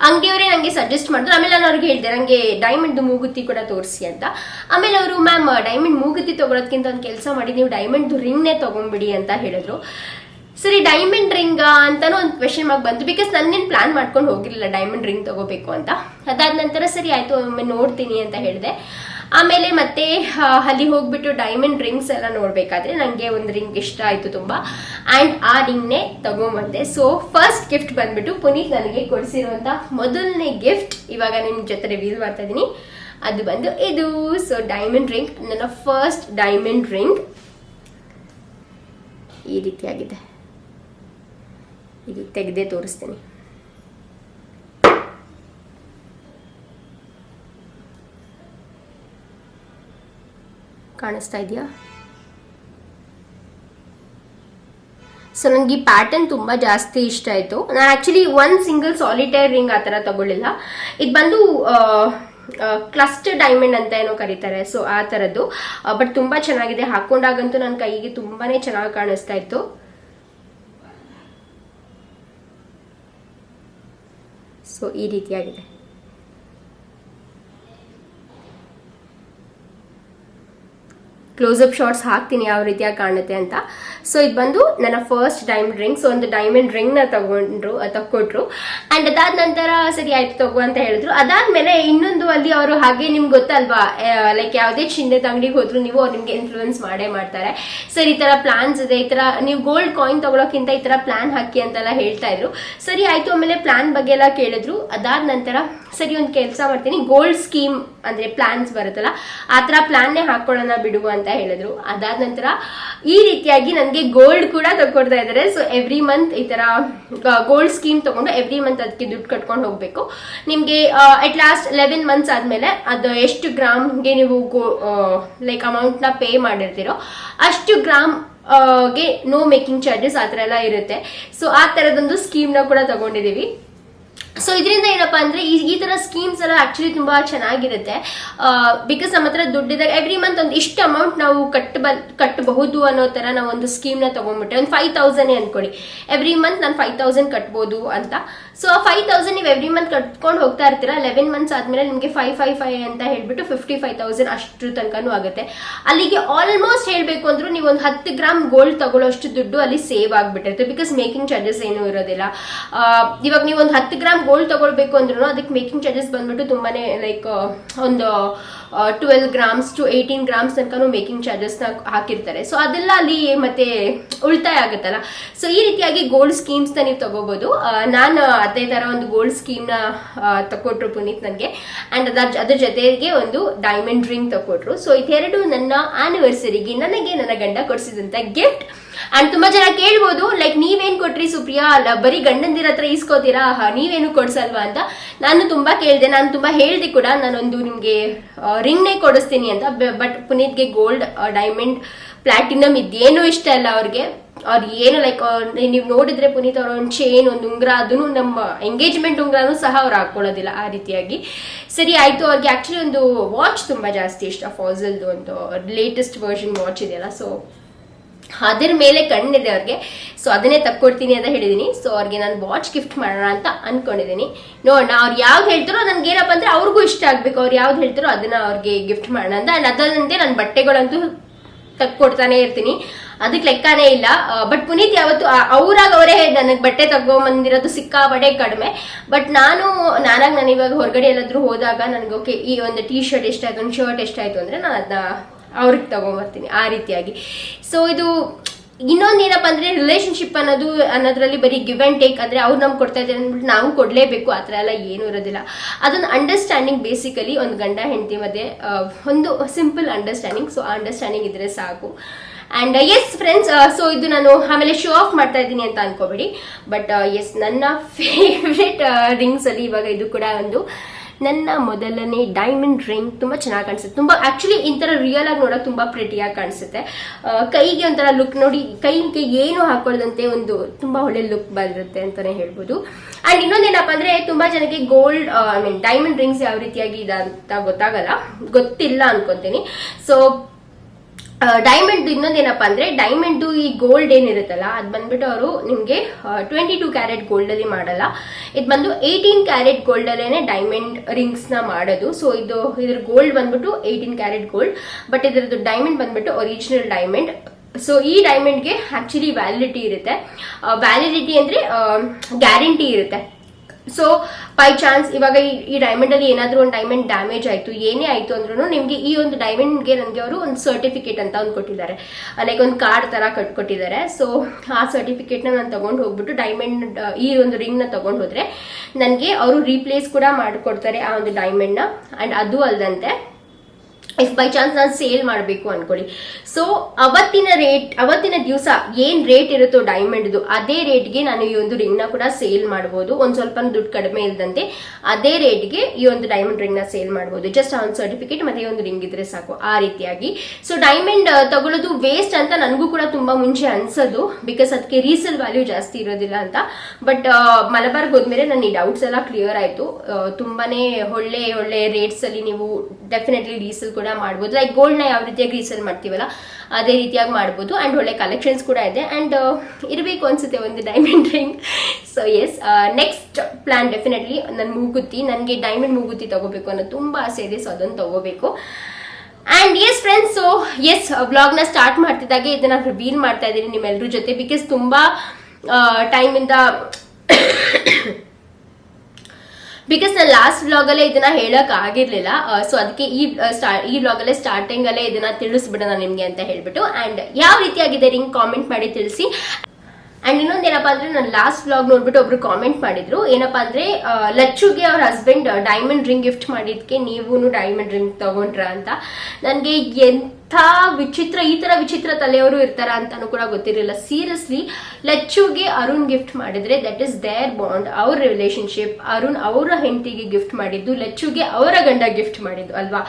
ಅಂಗಡಿಯವರೇ ನನಗೆ ಸಜೆಸ್ಟ್ ಮಾಡಿದ್ರು. ಆಮೇಲೆ ನಾನು ಅವ್ರಿಗೆ ಹೇಳಿದೆ ನನಗೆ ಡೈಮಂಡ್ ಮೂಗುತಿ ಕೂಡ ತೋರಿಸಿ ಅಂತ. ಆಮೇಲೆ ಅವರು ಮ್ಯಾಮ್ ಡೈಮಂಡ್ ಮೂಗುತಿ ತಗೊಳೋದ್ಕಿಂತ ಒಂದು ಕೆಲಸ ಮಾಡಿ ನೀವು ಡೈಮಂಡ್ ರಿಂಗ್ನೇ ತಗೊಂಡ್ಬಿಡಿ ಅಂತ ಹೇಳಿದ್ರು. ಸರಿ ಡೈಮಂಡ್ ರಿಂಗ್ ಅಂತಾನು ಒಂದು ಕ್ವೆಶನ್ ಮಾರ್ಕ್ ಬಂತು. ಬಿಕಾಸ್ ನನ್ನೇನು ಪ್ಲಾನ್ ಮಾಡ್ಕೊಂಡು ಹೋಗಿರಲಿಲ್ಲ ಡೈಮಂಡ್ ರಿಂಗ್ ತಗೋಬೇಕು ಅಂತ. ಅದಾದ ನಂತರ ಸರಿ, ಆಯ್ತು, ಒಮ್ಮೆ ನೋಡ್ತೀನಿ ಅಂತ ಹೇಳಿದೆ. ಆಮೇಲೆ ಮತ್ತೆ ಅಲ್ಲಿ ಹೋಗ್ಬಿಟ್ಟು ಡೈಮಂಡ್ ರಿಂಗ್ಸ್ ಎಲ್ಲ ನೋಡ್ಬೇಕಾದ್ರೆ ನನಗೆ ಒಂದು ರಿಂಗ್ ಇಷ್ಟ ಆಯ್ತು ತುಂಬಾ. ಆ್ಯಂಡ್ ಆ ರಿಂಗ್ನೇ ತಗೊಂಬಂದೆ. ಸೊ ಫಸ್ಟ್ ಗಿಫ್ಟ್ ಬಂದ್ಬಿಟ್ಟು ಪುನೀತ್ ನನಗೆ ಕೊಡಿಸಿರುವಂತ ಮೊದಲನೇ ಗಿಫ್ಟ್ ಇವಾಗ ನಿಮ್ ಜೊತೆ ರಿವೀಲ್ ಮಾಡ್ತಾ ಇದೀನಿ. ಅದು ಬಂದು ಇದು. ಸೊ ಡೈಮಂಡ್ ರಿಂಗ್ ನನ್ನ ಫಸ್ಟ್ ಡೈಮಂಡ್ ರಿಂಗ್ ಈ ರೀತಿಯಾಗಿದೆ. ಇದು ತೆಗೆದೇ ತೋರಿಸ್ತೀನಿ. ಕಾಣಿಸ್ತಾ ಇದೆಯಾ? ಸೊ ನನಗೆ ಈ ಪ್ಯಾಟರ್ನ್ ತುಂಬ ಜಾಸ್ತಿ ಇಷ್ಟ ಆಯಿತು. ನಾನು actually one single solitaire ring ಆ ಥರ ತಗೊಳ್ಳಿಲ್ಲ. ಇದು ಬಂದು ಕ್ಲಸ್ಟರ್ ಡೈಮಂಡ್ ಅಂತ ಏನೋ ಕರೀತಾರೆ. ಸೊ ಆ ಥರದ್ದು. ಬಟ್ ತುಂಬ ಚೆನ್ನಾಗಿದೆ. ಹಾಕೊಂಡಾಗಂತೂ ನನ್ನ ಕೈಗೆ ತುಂಬಾ ಚೆನ್ನಾಗಿ ಕಾಣಿಸ್ತಾ ಇತ್ತು. ಸೊ ಈ ರೀತಿಯಾಗಿದೆ. ಕ್ಲೋಸಪ್ ಶಾರ್ಟ್ಸ್ ಹಾಕ್ತೀನಿ ಯಾವ ರೀತಿಯಾಗಿ ಕಾಣುತ್ತೆ ಅಂತ. ಸೊ ಇದು ಬಂದು ನನ್ನ ಫಸ್ಟ್ ಡೈಮಂಡ್ ರಿಂಗ್ ಸೊ ಒಂದು ಡೈಮಂಡ್ ರಿಂಗ್ನ ತಗೊಂಡ್ರು ತಗೊಟ್ರು ಅಂಡ್ ಅದಾದ ನಂತರ ಸರಿ ಆಯ್ತು ತಗೋ ಅಂತ ಹೇಳಿದ್ರು. ಅದಾದ್ಮೇಲೆ ಇನ್ನೊಂದು ಅಲ್ಲಿ ಅವರು ಹಾಗೆ ನಿಮ್ಗೆ ಗೊತ್ತಲ್ವಾ ಲೈಕ್ ಯಾವುದೇ ಚಿನ್ನದ ಅಂಗಡಿಗೆ ಹೋದ್ರು ನೀವು ಅವ್ರು ನಿಮ್ಗೆ ಇನ್ಫ್ಲೂಯೆನ್ಸ್ ಮಾಡೇ ಮಾಡ್ತಾರೆ. ಸರ್, ಈ ಥರ ಪ್ಲಾನ್ಸ್ ಇದೆ, ಈ ಥರ ನೀವು ಗೋಲ್ಡ್ ಕಾಯಿನ್ ತಗೊಳಕ್ಕಿಂತ ಈ ಥರ ಪ್ಲಾನ್ ಹಾಕಿ ಅಂತೆಲ್ಲ ಹೇಳ್ತಾ ಇದ್ರು. ಸರಿ, ಆಯ್ತು, ಆಮೇಲೆ ಪ್ಲಾನ್ ಬಗ್ಗೆ ಎಲ್ಲ ಕೇಳಿದ್ರು. ಅದಾದ ನಂತರ ಸರಿ, ಒಂದು ಕೆಲಸ ಮಾಡ್ತೀನಿ. ಗೋಲ್ಡ್ ಸ್ಕೀಮ್ ಅಂದ್ರೆ ಪ್ಲಾನ್ಸ್ ಬರುತ್ತಲ್ಲ, ಆ ಥರ ಪ್ಲಾನ್ನೇ ಹಾಕೊಳ್ಳೋಣ ಬಿಡುವ ಅಂತ ಹೇಳಿದ್ರು. ಅದಾದ ನಂತರ ಈ ರೀತಿಯಾಗಿ ನನಗೆ ಗೋಲ್ಡ್ ಕೂಡ ತಗೊಡ್ತಾ ಇದ್ದಾರೆ ಸೊ ಎವ್ರಿ ಮಂತ್ ಈ ತರ ಗೋಲ್ಡ್ ಸ್ಕೀಮ್ ತಗೊಂಡು ಎವ್ರಿ ಮಂತ್ ಅದಕ್ಕೆ ದುಡ್ಡು ಕಟ್ಕೊಂಡು ಹೋಗ್ಬೇಕು. ನಿಮ್ಗೆ ಅಟ್ ಲಾಸ್ಟ್ ಲೆವೆನ್ ಮಂತ್ಸ್ ಆದ್ಮೇಲೆ ಅದು ಎಷ್ಟು ಗ್ರಾಮ್ಗೆ ನೀವು ಲೈಕ್ ಅಮೌಂಟ್ನ ಪೇ ಮಾಡಿರ್ತೀರೋ ಅಷ್ಟು ಗ್ರಾಮ್ಗೆ ನೋ ಮೇಕಿಂಗ್ ಚಾರ್ಜಸ್ ಆ ಥರ ಎಲ್ಲ ಇರುತ್ತೆ. ಸೊ ಆ ಥರದೊಂದು ಸ್ಕೀಮ್ನ ಕೂಡ ತಗೊಂಡಿದ್ದೀವಿ ಸೊ ಇದರಿಂದ ಏನಪ್ಪಾ ಅಂದ್ರೆ ಈ ಈ ತರ ಸ್ಕೀಮ್ಸ್ ಎಲ್ಲ ಆಕ್ಚುಲಿ ತುಂಬಾ ಚೆನ್ನಾಗಿರುತ್ತೆ. ಬಿಕಾಸ್ ನಮ್ಮ ಹತ್ರ ದುಡ್ಡಿದಾಗ ಎವ್ರಿ ಮಂತ್ ಒಂದು ಇಷ್ಟು ಅಮೌಂಟ್ ನಾವು ಕಟ್ಟಬ ಕಟ್ಟಬಹುದು ಅನ್ನೋ ತರ ನಾವು ಒಂದು ಸ್ಕೀಮ್ನ ಒಂದು ಫೈವ್ ತೌಸಂಡ್ ಅನ್ಕೊಡಿ. ಎವ್ರಿ ಮಂತ್ ನಾನು ಫೈವ್ ತೌಸಂಡ್ ಕಟ್ಬೋದು ಅಂತ. ಸೊ ಫೈವ್ ತೌಸಂಡ್ ನೀವು ಎವ್ರಿ ಮಂತ್ ಕಟ್ಕೊಂಡು ಹೋಗ್ತಾ ಇರ್ತೀರಾ? ಲೆವೆನ್ ಮಂತ್ಸ್ ಆದ್ಮೇಲೆ ನಿಮಗೆ ಫೈವ್ ಫೈವ್ ಫೈವ್ ಅಂತ ಹೇಳ್ಬಿಟ್ಟು ಫಿಫ್ಟಿ ಫೈವ್ ತೌಸಂಡ್ ಅಷ್ಟು ತನಕನೂ ಆಗುತ್ತೆ. ಅಲ್ಲಿಗೆ ಆಲ್ಮೋಸ್ಟ್ ಹೇಳಬೇಕು ಅಂದ್ರೂ ನೀವು ಒಂದು ಹತ್ತು ಗ್ರಾಮ್ ಗೋಲ್ಡ್ ತಗೊಳ್ಳೋಷ್ಟು ದುಡ್ಡು ಅಲ್ಲಿ ಸೇವ್ ಆಗಿಬಿಟ್ಟಿರುತ್ತೆ ಬಿಕಾಸ್ ಮೇಕಿಂಗ್ ಚಾರ್ಜಸ್ ಏನೂ ಇರೋದಿಲ್ಲ. ಇವಾಗ ನೀವು ಒಂದು ಹತ್ತು ಗ್ರಾಮ್ ಗೋಲ್ಡ್ ತಗೊಳ್ಬೇಕು ಅಂದ್ರೂ ಅದಕ್ಕೆ ಮೇಕಿಂಗ್ ಚಾರ್ಜಸ್ ಬಂದ್ಬಿಟ್ಟು ತುಂಬಾನೇ ಲೈಕ್ ಒಂದು twelve grams to eighteen grams ತನಕ ಮೇಕಿಂಗ್ ಚಾರ್ಜಸ್ನ ಹಾಕಿರ್ತಾರೆ. ಸೊ ಅದೆಲ್ಲ ಅಲ್ಲಿ ಮತ್ತೆ ಉಳಿತಾಯ ಆಗುತ್ತಲ್ಲ? ಸೊ ಈ ರೀತಿಯಾಗಿ ಗೋಲ್ಡ್ ಸ್ಕೀಮ್ಸ್ನ ನೀವು ತಗೋಬಹುದು ನಾನು ಅದೇ ತರ ಒಂದು ಗೋಲ್ಡ್ ಸ್ಕೀಮ್ನ ತಕೊಟ್ರು ಪುನೀತ್ ನನಗೆ. ಅಂಡ್ ಅದ್ರ ಅದ್ರ ಜೊತೆಗೆ ಒಂದು ಡೈಮಂಡ್ ರಿಂಗ್ ತಕೊಟ್ರು. ಸೊ ಇದೆರಡು ನನ್ನ ಆನಿವರ್ಸರಿಗೆ ನನಗೆ ನನ್ನ ಗಂಡ ಕೊಡಿಸಿದಂತ ಗಿಫ್ಟ್ ಅಂಡ್ ತುಂಬಾ ಜನ ಕೇಳ್ಬೋದು ಲೈಕ್ ನೀವೇನ್ ಕೊಟ್ರಿ ಸುಪ್ರಿಯಾ? ಅಲ್ಲ, ಬರೀ ಗಂಡಂದಿರ ಹತ್ರ ಇಸ್ಕೋತೀರಾ ನೀವೇನು ಕೊಡ್ಸಲ್ವಾ ಅಂತ ನಾನು ತುಂಬಾ ಕೇಳಿದೆ. ನಾನು ತುಂಬಾ ಹೇಳ್ದೆ ಕೂಡ ನಾನೊಂದು ನಿಮ್ಗೆ ರಿಂಗ್ನೇ ಕೊಡಿಸ್ತೀನಿ ಅಂತ. ಬಟ್ ಪುನೀತ್ಗೆ ಗೋಲ್ಡ್ ಡೈಮಂಡ್ ಪ್ಲಾಟಿನಮ್ ಇದೇನು ಇಷ್ಟ ಅಲ್ಲ ಅವ್ರಿಗೆ. ಅವ್ರ ಏನು ಲೈಕ್ ನೀವು ನೋಡಿದ್ರೆ ಪುನೀತ್ ಅವ್ರ ಒಂದು ಚೇನ್ ಒಂದು ಉಂಗ್ರ, ಅದನ್ನು ನಮ್ಮ ಎಂಗೇಜ್ಮೆಂಟ್ ಉಂಗ್ರನೂ ಸಹ ಅವ್ರು ಹಾಕೊಳ್ಳೋದಿಲ್ಲ ಆ ರೀತಿಯಾಗಿ. ಸರಿ, ಆಯ್ತು. ಅವ್ರಿಗೆ ಆಕ್ಚುಲಿ ಒಂದು ವಾಚ್ ತುಂಬಾ ಜಾಸ್ತಿ ಇಷ್ಟ, ಫಾಸಲ್ದು ಒಂದು ಲೇಟೆಸ್ಟ್ ವರ್ಷನ್ ವಾಚ್ ಇದೆಯಲ್ಲ ಸೊ ಅದ್ರ ಮೇಲೆ ಕಣ್ಣಿದೆ ಅವ್ರಿಗೆ. ಸೊ ಅದನ್ನೇ ತಕ್ಕೊಡ್ತೀನಿ ಅಂತ ಹೇಳಿದೀನಿ. ಸೊ ಅವ್ರಿಗೆ ನಾನು ವಾಚ್ ಗಿಫ್ಟ್ ಮಾಡೋಣ ಅಂತ ಅನ್ಕೊಂಡಿದ್ದೀನಿ ನೋಡೋಣ, ಅವ್ರು ಯಾವ್ದು ಹೇಳ್ತಾರೋ ನನ್ಗೆ ಏನಪ್ಪ ಅಂದ್ರೆ ಅವ್ರಿಗೂ ಇಷ್ಟ ಆಗ್ಬೇಕು. ಅವ್ರು ಯಾವ್ದು ಹೇಳ್ತಾರೋ ಅದನ್ನ ಅವ್ರಿಗೆ ಗಿಫ್ಟ್ ಮಾಡೋಣ ಅಂತ. ಅಂಡ್ ಅದಲ್ಲಂತೆ ನಾನು ಬಟ್ಟೆಗಳಂತೂ ತಕ್ಕೊಡ್ತಾನೆ ಇರ್ತೀನಿ. ಅದಕ್ಕೆ ಲೆಕ್ಕನೇ ಇಲ್ಲ. ಬಟ್ ಪುನೀತ್ ಯಾವತ್ತು ಅವ್ರಾಗ ಅವರೇ ನನಗೆ ಬಟ್ಟೆ ತಗೊಂಬಂದಿರೋದು ಸಿಕ್ಕಾಪಟ್ಟೆ ಕಡಿಮೆ. ಬಟ್ ನಾನು, ನಾನಾಗ ನಾನು ಇವಾಗ ಹೊರಗಡೆ ಎಲ್ಲಾದ್ರೂ ಹೋದಾಗ ನನಗೆ ಓಕೆ ಈ ಒಂದು ಟೀ ಶರ್ಟ್ ಎಷ್ಟಾಯ್ತು, ಒಂದು ಶರ್ಟ್ ಎಷ್ಟಾಯ್ತು ಅಂದ್ರೆ ನಾನು ಅದನ್ನ ಅವ್ರಿಗೆ ತಗೊಂಬರ್ತೀನಿ ಆ ರೀತಿಯಾಗಿ. ಸೊ ಇದು ಇನ್ನೊಂದು ಏನಪ್ಪ ಅಂದರೆ ರಿಲೇಶನ್ಶಿಪ್ ಅನ್ನೋದು, ಅನ್ನೋದ್ರಲ್ಲಿ ಬರೀ ಗಿವ್ ಅಂಡ್ ಟೇಕ್ ಅಂದ್ರೆ ಅವ್ರು ನಮ್ಗೆ ಕೊಡ್ತಾ ಇದ್ದಾರೆ ಅಂದ್ಬಿಟ್ಟು ನಾವು ಕೊಡಲೇಬೇಕು ಆ ಥರ ಎಲ್ಲ ಏನೂ ಇರೋದಿಲ್ಲ. ಅದೊಂದು ಅಂಡರ್ಸ್ಟ್ಯಾಂಡಿಂಗ್ ಬೇಸಿಕಲಿ ಒಂದು ಗಂಡ ಹೆಂಡತಿ ಮಧ್ಯೆ ಒಂದು ಸಿಂಪಲ್ ಅಂಡರ್ಸ್ಟ್ಯಾಂಡಿಂಗ್ ಸೊ ಆ ಅಂಡರ್ಸ್ಟ್ಯಾಂಡಿಂಗ್ ಇದ್ರೆ ಸಾಕು. ಆ್ಯಂಡ್ ಎಸ್ ಫ್ರೆಂಡ್ಸ್ ಸೊ ಇದು ನಾನು ಆಮೇಲೆ ಶೋ ಆಫ್ ಮಾಡ್ತಾ ಇದ್ದೀನಿ ಅಂತ ಅನ್ಕೋಬೇಡಿ. ಬಟ್ ಎಸ್ ನನ್ನ [laughs] ಫೇವ್ರೆಟ್ ರಿಂಗ್ಸಲ್ಲಿ ಇವಾಗ ಇದು ಕೂಡ ಒಂದು ನನ್ನ ಮೊದಲನೇ ಡೈಮಂಡ್ ರಿಂಗ್ ತುಂಬ ಚೆನ್ನಾಗಿ ಕಾಣಿಸುತ್ತೆ. ತುಂಬ ಆಕ್ಚುಲಿ ಈ ಥರ ರಿಯಲ್ ಆಗಿ ನೋಡೋಕೆ ತುಂಬ ಪ್ರಿಟಿಯಾಗಿ ಕಾಣಿಸುತ್ತೆ. ಕೈಗೆ ಒಂಥರ ಲುಕ್ ನೋಡಿ, ಕೈಗೆ ಏನು ಹಾಕೊಳ್ಳದಂತೆ ಒಂದು ತುಂಬ ಒಳ್ಳೆ ಲುಕ್ ಬಂದಿರುತ್ತೆ ಅಂತಲೇ ಹೇಳ್ಬೋದು. ಅಂಡ್ ಇನ್ನೊಂದೇನಪ್ಪ ಅಂದರೆ ತುಂಬ ಜನಕ್ಕೆ gold I mean diamond rings ಯಾವ ರೀತಿಯಾಗಿ ಇದೆ ಅಂತ ಗೊತ್ತಾಗಲ್ಲ. ಗೊತ್ತಿಲ್ಲ ಅನ್ಕೊಂತೀನಿ. ಸೊ ಡೈಮಂಡ್ ಇನ್ನೊಂದೇನಪ್ಪ ಅಂದ್ರೆ ಡೈಮಂಡ್ ಈ ಗೋಲ್ಡ್ ಏನಿರುತ್ತಲ್ಲ ಅದು ಬಂದ್ಬಿಟ್ಟು ಅವರು ನಿಮಗೆ ಟ್ವೆಂಟಿ ಟೂ ಕ್ಯಾರೆಟ್ ಗೋಲ್ಡ್ ಅಲ್ಲಿ ಮಾಡಲ್ಲ. ಇದು ಬಂದು ಏಯ್ಟೀನ್ ಕ್ಯಾರೆಟ್ ಗೋಲ್ಡ್ ಅಲ್ಲೇನೆ ಡೈಮಂಡ್ ರಿಂಗ್ಸ್ನ ಮಾಡೋದು. ಸೊ ಇದು, ಇದ್ರ ಗೋಲ್ಡ್ ಬಂದ್ಬಿಟ್ಟು ಏಯ್ಟೀನ್ ಕ್ಯಾರೆಟ್ ಗೋಲ್ಡ್ ಬಟ್ ಇದ್ರದ್ದು ಡೈಮಂಡ್ ಬಂದ್ಬಿಟ್ಟು ಒರಿಜಿನಲ್ ಡೈಮಂಡ್ ಸೊ ಈ ಡೈಮಂಡ್ಗೆ ಆಕ್ಚುಲಿ ವ್ಯಾಲಿಡಿಟಿ ಇರುತ್ತೆ. ವ್ಯಾಲಿಡಿಟಿ ಅಂದ್ರೆ ಗ್ಯಾರಂಟಿ ಇರುತ್ತೆ. ಸೊ ಬೈ ಚಾನ್ಸ್ ಇವಾಗ ಈ ಡೈಮಂಡ್ ಅಲ್ಲಿ ಏನಾದ್ರೂ ಒಂದು ಡೈಮಂಡ್ ಡ್ಯಾಮೇಜ್ ಆಯ್ತು, ಏನೇ ಆಯ್ತು ಅಂದ್ರೂ ನಿಮ್ಗೆ ಈ ಒಂದು ಡೈಮಂಡ್ಗೆ ನನಗೆ ಅವರು ಒಂದು ಸರ್ಟಿಫಿಕೇಟ್ ಅಂತ ಒಂದು ಕೊಟ್ಟಿದ್ದಾರೆ. ಲೈಕ್ ಒಂದು ಕಾರ್ಡ್ ತರ ಕಟ್ಕೊಟ್ಟಿದ್ದಾರೆ ಸೊ ಆ ಸರ್ಟಿಫಿಕೇಟ್ನ ನಾನು ತಗೊಂಡು ಹೋಗ್ಬಿಟ್ಟು ಡೈಮಂಡ್ ಈ ಒಂದು ರಿಂಗ್ನ ತಗೊಂಡು ಹೋದ್ರೆ ನನಗೆ ಅವರು ರೀಪ್ಲೇಸ್ ಕೂಡ ಮಾಡಿಕೊಡ್ತಾರೆ ಆ ಒಂದು ಡೈಮಂಡ್ನ ಅಂಡ್ ಅದು ಅಲ್ಲದಂತೆ ಇಫ್ ಬೈ ಚಾನ್ಸ್ ನಾನು ಸೇಲ್ ಮಾಡಬೇಕು ಅನ್ಕೊಳ್ಳಿ. ಸೊ ಅವತ್ತಿನ ರೇಟ್ ಅವತ್ತಿನ ದಿವಸ ಏನ್ ರೇಟ್ ಇರುತ್ತೋ ಡೈಮಂಡ್ದು ಅದೇ ರೇಟ್ಗೆ ನಾನು ಈ ಒಂದು ರಿಂಗ್ನ ಕೂಡ ಸೇಲ್ ಮಾಡ್ಬೋದು. ಒಂದ್ ಸ್ವಲ್ಪ ದುಡ್ಡು ಕಡಿಮೆ ಇಲ್ದಂತೆ ಅದೇ ರೇಟ್ಗೆ ಈ ಒಂದು ಡೈಮಂಡ್ ರಿಂಗ್ನ ಸೇಲ್ ಮಾಡ್ಬೋದು. ಜಸ್ಟ್ ಆ ಒಂದು ಸರ್ಟಿಫಿಕೇಟ್ ಮತ್ತೆ ಒಂದು ರಿಂಗ್ ಇದ್ರೆ ಸಾಕು, ಆ ರೀತಿಯಾಗಿ. ಸೊ ಡೈಮಂಡ್ ತಗೊಳ್ಳೋದು ವೇಸ್ಟ್ ಅಂತ ನನಗೂ ಕೂಡ ತುಂಬಾ ಮುಂಚೆ ಅನ್ಸೋದು ಬಿಕಾಸ್ ಅದಕ್ಕೆ ರೀಸೇಲ್ ವ್ಯಾಲ್ಯೂ ಜಾಸ್ತಿ ಇರೋದಿಲ್ಲ ಅಂತ. ಬಟ್ ಮಲಬಾರ್ಗೆ ಹೋದ್ಮೇಲೆ ನನ್ನ ಈ ಡೌಟ್ಸ್ ಎಲ್ಲ ಕ್ಲಿಯರ್ ಆಯ್ತು. ತುಂಬಾನೇ ಒಳ್ಳೆ ಒಳ್ಳೆ ರೇಟ್ಸ್ ಅಲ್ಲಿ ನೀವು ಡೆಫಿನೆಟ್ಲಿ ರೀಸೇಲ್ ಕೂಡ ಮಾಡ್ಬೋದು. ಲೈಕ್ ಗೋಲ್ಡ್ನ ಯಾವ ರೀತಿಯಾಗಿ ರೀಸೇಲ್ ಮಾಡ್ತೀವಲ್ಲ, ಅದೇ ರೀತಿಯಾಗಿ ಮಾಡ್ಬೋದು. ಆ್ಯಂಡ್ ಒಳ್ಳೆ ಕಲೆಕ್ಷನ್ಸ್ ಕೂಡ ಇದೆ. ಆ್ಯಂಡ್ ಇರಬೇಕು ಅನ್ಸುತ್ತೆ ಒಂದು diamond ring so as next plan definitely ನನ್ನ ಮೂಗುತ್ತಿ ನನಗೆ ಡೈಮಂಡ್ ಮೂಗುತ್ತಿ ತಗೋಬೇಕು ಅನ್ನೋ ತುಂಬ ಆಸೆ ಇದೆ ಸೊ ಅದನ್ನು ತಗೋಬೇಕು. And yes friends so as ವ್ಲಾಗ್ನ ಸ್ಟಾರ್ಟ್ ಮಾಡ್ತಿದ್ದಾಗೆ ಇದನ್ನ ರಿವೀಲ್ ಮಾಡ್ತಾ ಇದ್ದೀನಿ ನಿಮ್ಮೆಲ್ಲರ ಜೊತೆ ಬಿಕಾಸ್ ತುಂಬ ಟೈಮಿಂದ ಬಿಕಾಸ್ ನಾನು ಲಾಸ್ಟ್ ವ್ಲಾಗಲ್ಲೇ ಇದನ್ನ ಹೇಳಕ್ ಆಗಿರ್ಲಿಲ್ಲ. ಸೊ ಅದಕ್ಕೆ ಈ ಈ ವ್ಲಾಗಲ್ಲೇ ಸ್ಟಾರ್ಟಿಂಗ್ ಅಲ್ಲೇ ಇದನ್ನ ತಿಳಿಸ್ಬಿಡೋಣ ನಿಮ್ಗೆ ಅಂತ ಹೇಳ್ಬಿಟ್ಟು. ಅಂಡ್ ಯಾವ ರೀತಿಯಾಗಿದೆ ರಿಂಗ್ ಕಾಮೆಂಟ್ ಮಾಡಿ ತಿಳಿಸಿ. ಅಂಡ್ ಇನ್ನೊಂದೇನಪ್ಪ ಅಂದ್ರೆ ನಾನು ಲಾಸ್ಟ್ ವ್ಲಾಗ್ ನೋಡ್ಬಿಟ್ಟು ಒಬ್ರು ಕಾಮೆಂಟ್ ಮಾಡಿದ್ರು. ಏನಪ್ಪಾ ಅಂದ್ರೆ ಲಚ್ಚುಗೆ ಅವ್ರ ಹಸ್ಬೆಂಡ್ ಡೈಮಂಡ್ ರಿಂಗ್ ಗಿಫ್ಟ್ ಮಾಡಿದ್ಕೆ ನೀವು ಡೈಮಂಡ್ ರಿಂಗ್ ತಗೊಂಡ್ರ ಅಂತ. ನನಗೆ ಎಂಥ ವಿಚಿತ್ರ, ಈ ತರ ವಿಚಿತ್ರ ತಲೆಯವರು ಇರ್ತಾರ ಅಂತಾನು ಕೂಡ ಗೊತ್ತಿರಲಿಲ್ಲ. ಸೀರಿಯಸ್ಲಿ ಲಚ್ಚುಗೆ ಅರುಣ್ ಗಿಫ್ಟ್ ಮಾಡಿದ್ರೆ ದಟ್ ಇಸ್ ದೇರ್ ಬಾಂಡ್ ಅವ್ರ ರಿಲೇಶನ್ಶಿಪ್ ಅರುಣ್ ಅವರ ಹೆಂಡತಿಗೆ ಗಿಫ್ಟ್ ಮಾಡಿದ್ದು, ಲಚ್ಚುಗೆ ಅವರ ಗಂಡ ಗಿಫ್ಟ್ ಮಾಡಿದ್ದು ಅಲ್ವಾ?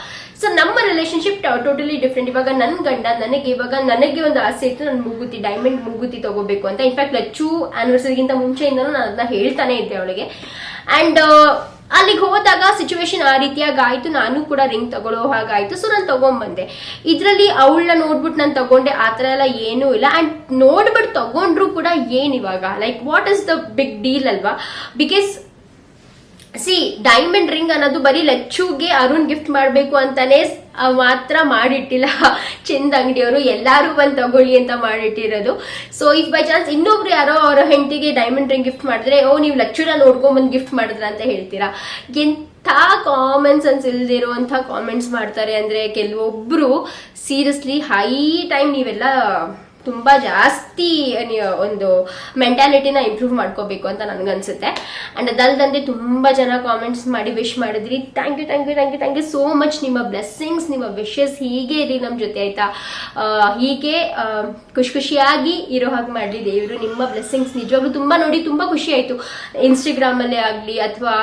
ಸೊ ನಮ್ಮ ರಿಲೇಶನ್ಶಿಪ್ ಟೋಟಲಿ ಡಿಫ್ರೆಂಟ್ ಇವಾಗ ನನ್ನ ಗಂಡ, ನನಗೆ ಇವಾಗ ನನಗೆ ಒಂದು ಆಸೆ ಇತ್ತು ನನ್ನ ಮೂಗುತಿ ಡೈಮಂಡ್ ಮೂಗುತಿ ತಗೋಬೇಕು ಅಂತ. ಇನ್ಫ್ಯಾಕ್ಟ್ ಲಚ್ಚು ಆನಿವರ್ಸರಿಗಿಂತ ಮುಂಚೆಯಿಂದನೂ ನಾನು ಅದನ್ನ ಹೇಳ್ತಾನೆ ಇದ್ದೆ ಅವಳಿಗೆ. ಅಂಡ್ ಅಲ್ಲಿಗೆ ಹೋದಾಗ ಸಿಚುವೇಶನ್ ಆ ರೀತಿಯಾಗಿ ಆಯ್ತು ನಾನು ಕೂಡ ರಿಂಗ್ ತಗೊಳ್ಳೋ ಹಾಗಾಯ್ತು. ಸೊ ನಾನು ತಗೊಂಡ್ಬಂದೆ ಇದರಲ್ಲಿ ಅವಳನ್ನ ನೋಡ್ಬಿಟ್ಟು ನಾನು ತಗೊಂಡೆ. ಆ ಥರ ಎಲ್ಲ ಏನೂ ಇಲ್ಲ. ಅಂಡ್ ನೋಡ್ಬಿಟ್ಟು ತಗೊಂಡ್ರು ಕೂಡ ಏನು ಇವಾಗ? Like what is the big deal ಅಲ್ವಾ? ಬಿಕಾಸ್ ಸಿ ಡೈಮಂಡ್ ರಿಂಗ್ ಅನ್ನೋದು ಬರೀ ಲಚ್ಚುಗೆ ಅರುಣ್ ಗಿಫ್ಟ್ ಮಾಡಬೇಕು ಅಂತಾನೆ ಮಾತ್ರ ಮಾಡಿಟ್ಟಿಲ್ಲ. ಚಿಂದ ಅಂಗಡಿಯವರು ಎಲ್ಲರೂ ಬಂದು ತಗೊಳ್ಳಿ ಅಂತ ಮಾಡಿಟ್ಟಿರೋದು. ಸೊ ಇಫ್ ಬೈ ಚಾನ್ಸ್ ಇನ್ನೊಬ್ರು ಯಾರೋ ಅವರ ಹೆಂಡತಿಗೆ ಡೈಮಂಡ್ ರಿಂಗ್ ಗಿಫ್ಟ್ ಮಾಡಿದ್ರೆ, ಓ, ನೀವು ಲಚ್ಚುನ ನೋಡ್ಕೊಂಬಂದು ಗಿಫ್ಟ್ ಮಾಡಿದ್ರ ಅಂತ ಹೇಳ್ತೀರಾ? ಎಂಥ ಕಾಮೆಂಟ್ಸ್ ಸೆನ್ಸ್ ಇಲ್ದಿರುವಂಥ ಕಾಮೆಂಟ್ಸ್ ಮಾಡ್ತಾರೆ ಅಂದ್ರೆ, ಕೆಲವೊಬ್ರು ಸೀರಿಯಸ್ಲಿ ಹೈ ಟೈಮ್ ನೀವೆಲ್ಲ ತುಂಬಾ ಜಾಸ್ತಿ ಒಂದು ಮೆಂಟಾಲಿಟಿನ ಇಂಪ್ರೂವ್ ಮಾಡ್ಕೋಬೇಕು ಅಂತ ನನ್ಗನ್ಸುತ್ತೆ. ಅಂಡ್ ಅದಲ್ದಂತೆ ತುಂಬಾ ಜನ ಕಾಮೆಂಟ್ಸ್ ಮಾಡಿ ವಿಶ್ ಮಾಡಿದ್ರಿ. Thank you thank you thank you thank you so much ನಿಮ್ಮ ಬ್ಲೆಸ್ಸಿಂಗ್ಸ್ ನಿಮ್ಮ ವಿಶಸ್ ಹೀಗೆ ಇರಿ ನಮ್ಮ ಜೊತೆ, ಆಯ್ತಾ? ಹೀಗೆ ಖುಷಿ ಖುಷಿಯಾಗಿ ಇರೋ ಹಾಗೆ ಮಾಡಲಿ ದೇವರು. ನಿಮ್ಮ ಬ್ಲೆಸ್ಸಿಂಗ್ಸ್ ನಿಜವಾಗ್ಲೂ ತುಂಬಾ ನೋಡಿ ತುಂಬಾ ಖುಷಿ ಆಯ್ತು. ಇನ್ಸ್ಟಾಗ್ರಾಮಲ್ಲೇ ಆಗಲಿ ಅಥವಾ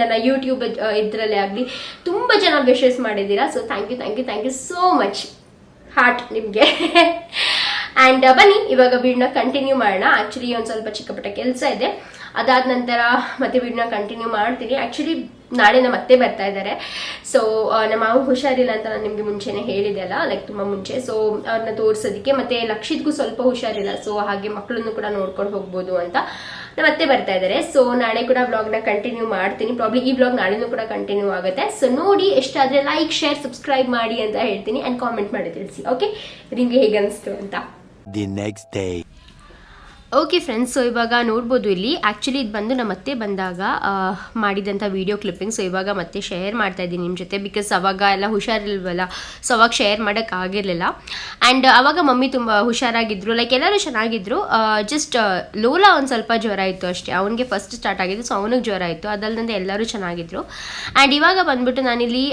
ನನ್ನ ಯೂಟ್ಯೂಬ್ ಇದರಲ್ಲೇ ಆಗಲಿ ತುಂಬಾ ಜನ ವಿಶಸ್ ಮಾಡಿದ್ದೀರಾ. So thank you thank you thank you so much heart ನಿಮಗೆ. ಆ್ಯಂಡ್ ಬನ್ನಿ, ಇವಾಗ ವಿಡಿಯೋನ ಕಂಟಿನ್ಯೂ ಮಾಡೋಣ. ಆಕ್ಚುಲಿ ಒಂದು ಸ್ವಲ್ಪ ಚಿಕ್ಕ ಪುಟ್ಟ ಕೆಲಸ ಇದೆ. ಅದಾದ ನಂತರ ಮತ್ತೆ ವಿಡಿಯೋನ ಕಂಟಿನ್ಯೂ ಮಾಡ್ತೀನಿ. ಆಕ್ಚುಲಿ ನಾಳೆ ನಮ್ಮ ಅತ್ತೆ ಬರ್ತಾ ಇದ್ದಾರೆ ಸೊ ನಮ್ಮ ಮಾವು ಹುಷಾರಿಲ್ಲ ಅಂತ ನಾನು ನಿಮಗೆ ಮುಂಚೆನೇ ಹೇಳಿದೆ ಅಲ್ಲ ಲೈಕ್ ತುಂಬ ಮುಂಚೆ. ಸೊ ಅವ್ರನ್ನ ತೋರಿಸೋದಕ್ಕೆ ಮತ್ತೆ ಲಕ್ಷಿತ್ಗೂ ಸ್ವಲ್ಪ ಹುಷಾರಿಲ್ಲ. ಸೊ ಹಾಗೆ ಮಕ್ಕಳನ್ನು ಕೂಡ ನೋಡ್ಕೊಂಡು ಹೋಗ್ಬೋದು ಅಂತ ನಮ್ಮ ಅತ್ತೆ ಬರ್ತಾ ಇದ್ದಾರೆ ಸೊ ನಾಳೆ ಕೂಡ ವ್ಲಾಗ್ನ ಕಂಟಿನ್ಯೂ ಮಾಡ್ತೀನಿ. ಪ್ರಾಬ್ಲಿ ಈ ಬ್ಲಾಗ್ ನಾಳೆನೂ ಕೂಡ ಕಂಟಿನ್ಯೂ ಆಗುತ್ತೆ. ಸೊ ನೋಡಿ ಎಷ್ಟಾದರೆ ಲೈಕ್ ಶೇರ್ ಸಬ್ಸ್ಕ್ರೈಬ್ ಮಾಡಿ ಅಂತ ಹೇಳ್ತೀನಿ. ಆ್ಯಂಡ್ ಕಾಮೆಂಟ್ ಮಾಡಿ ತಿಳಿಸಿ ಓಕೆ ನಿಮಗೆ ಹೇಗೆ ಅನಿಸ್ತು ಅಂತ. The next day. Okay friends so ಇವಾಗ ನೋಡ್ಬೋದು ಇಲ್ಲಿ. ಆ್ಯಕ್ಚುಲಿ ಇದು ಬಂದು ನಮ್ಮ ಅತ್ತೆ ಬಂದಾಗ ಮಾಡಿದಂಥ ವೀಡಿಯೋ ಕ್ಲಿಪ್ಪಿಂಗ್ ಸೊ ಇವಾಗ ಮತ್ತೆ ಶೇರ್ ಮಾಡ್ತಾ ಇದ್ದೀನಿ ನಿಮ್ಮ ಜೊತೆ ಬಿಕಾಸ್ ಅವಾಗ ಎಲ್ಲ ಹುಷಾರಿಲ್ವಲ್ಲ. ಸೊ ಅವಾಗ ಶೇರ್ ಮಾಡೋಕ್ಕಾಗಿರಲಿಲ್ಲ ಆ್ಯಂಡ್ ಅವಾಗ ಮಮ್ಮಿ ತುಂಬ ಹುಷಾರಾಗಿದ್ದರು ಲೈಕ್ ಎಲ್ಲರೂ ಚೆನ್ನಾಗಿದ್ರು. ಜಸ್ಟ್ ಲೋಲಾ ಒಂದು ಸ್ವಲ್ಪ ಜ್ವರ ಇತ್ತು ಅಷ್ಟೇ. ಅವನಿಗೆ ಫಸ್ಟ್ ಸ್ಟಾರ್ಟ್ ಆಗಿದ್ದು ಸೊ ಅವನಿಗೆ ಜ್ವರ ಇತ್ತು. ಅದಲ್ಲದೆ ಎಲ್ಲರೂ ಚೆನ್ನಾಗಿದ್ರು. ಆ್ಯಂಡ್ ಇವಾಗ ಬಂದುಬಿಟ್ಟು ನಾನಿಲ್ಲಿ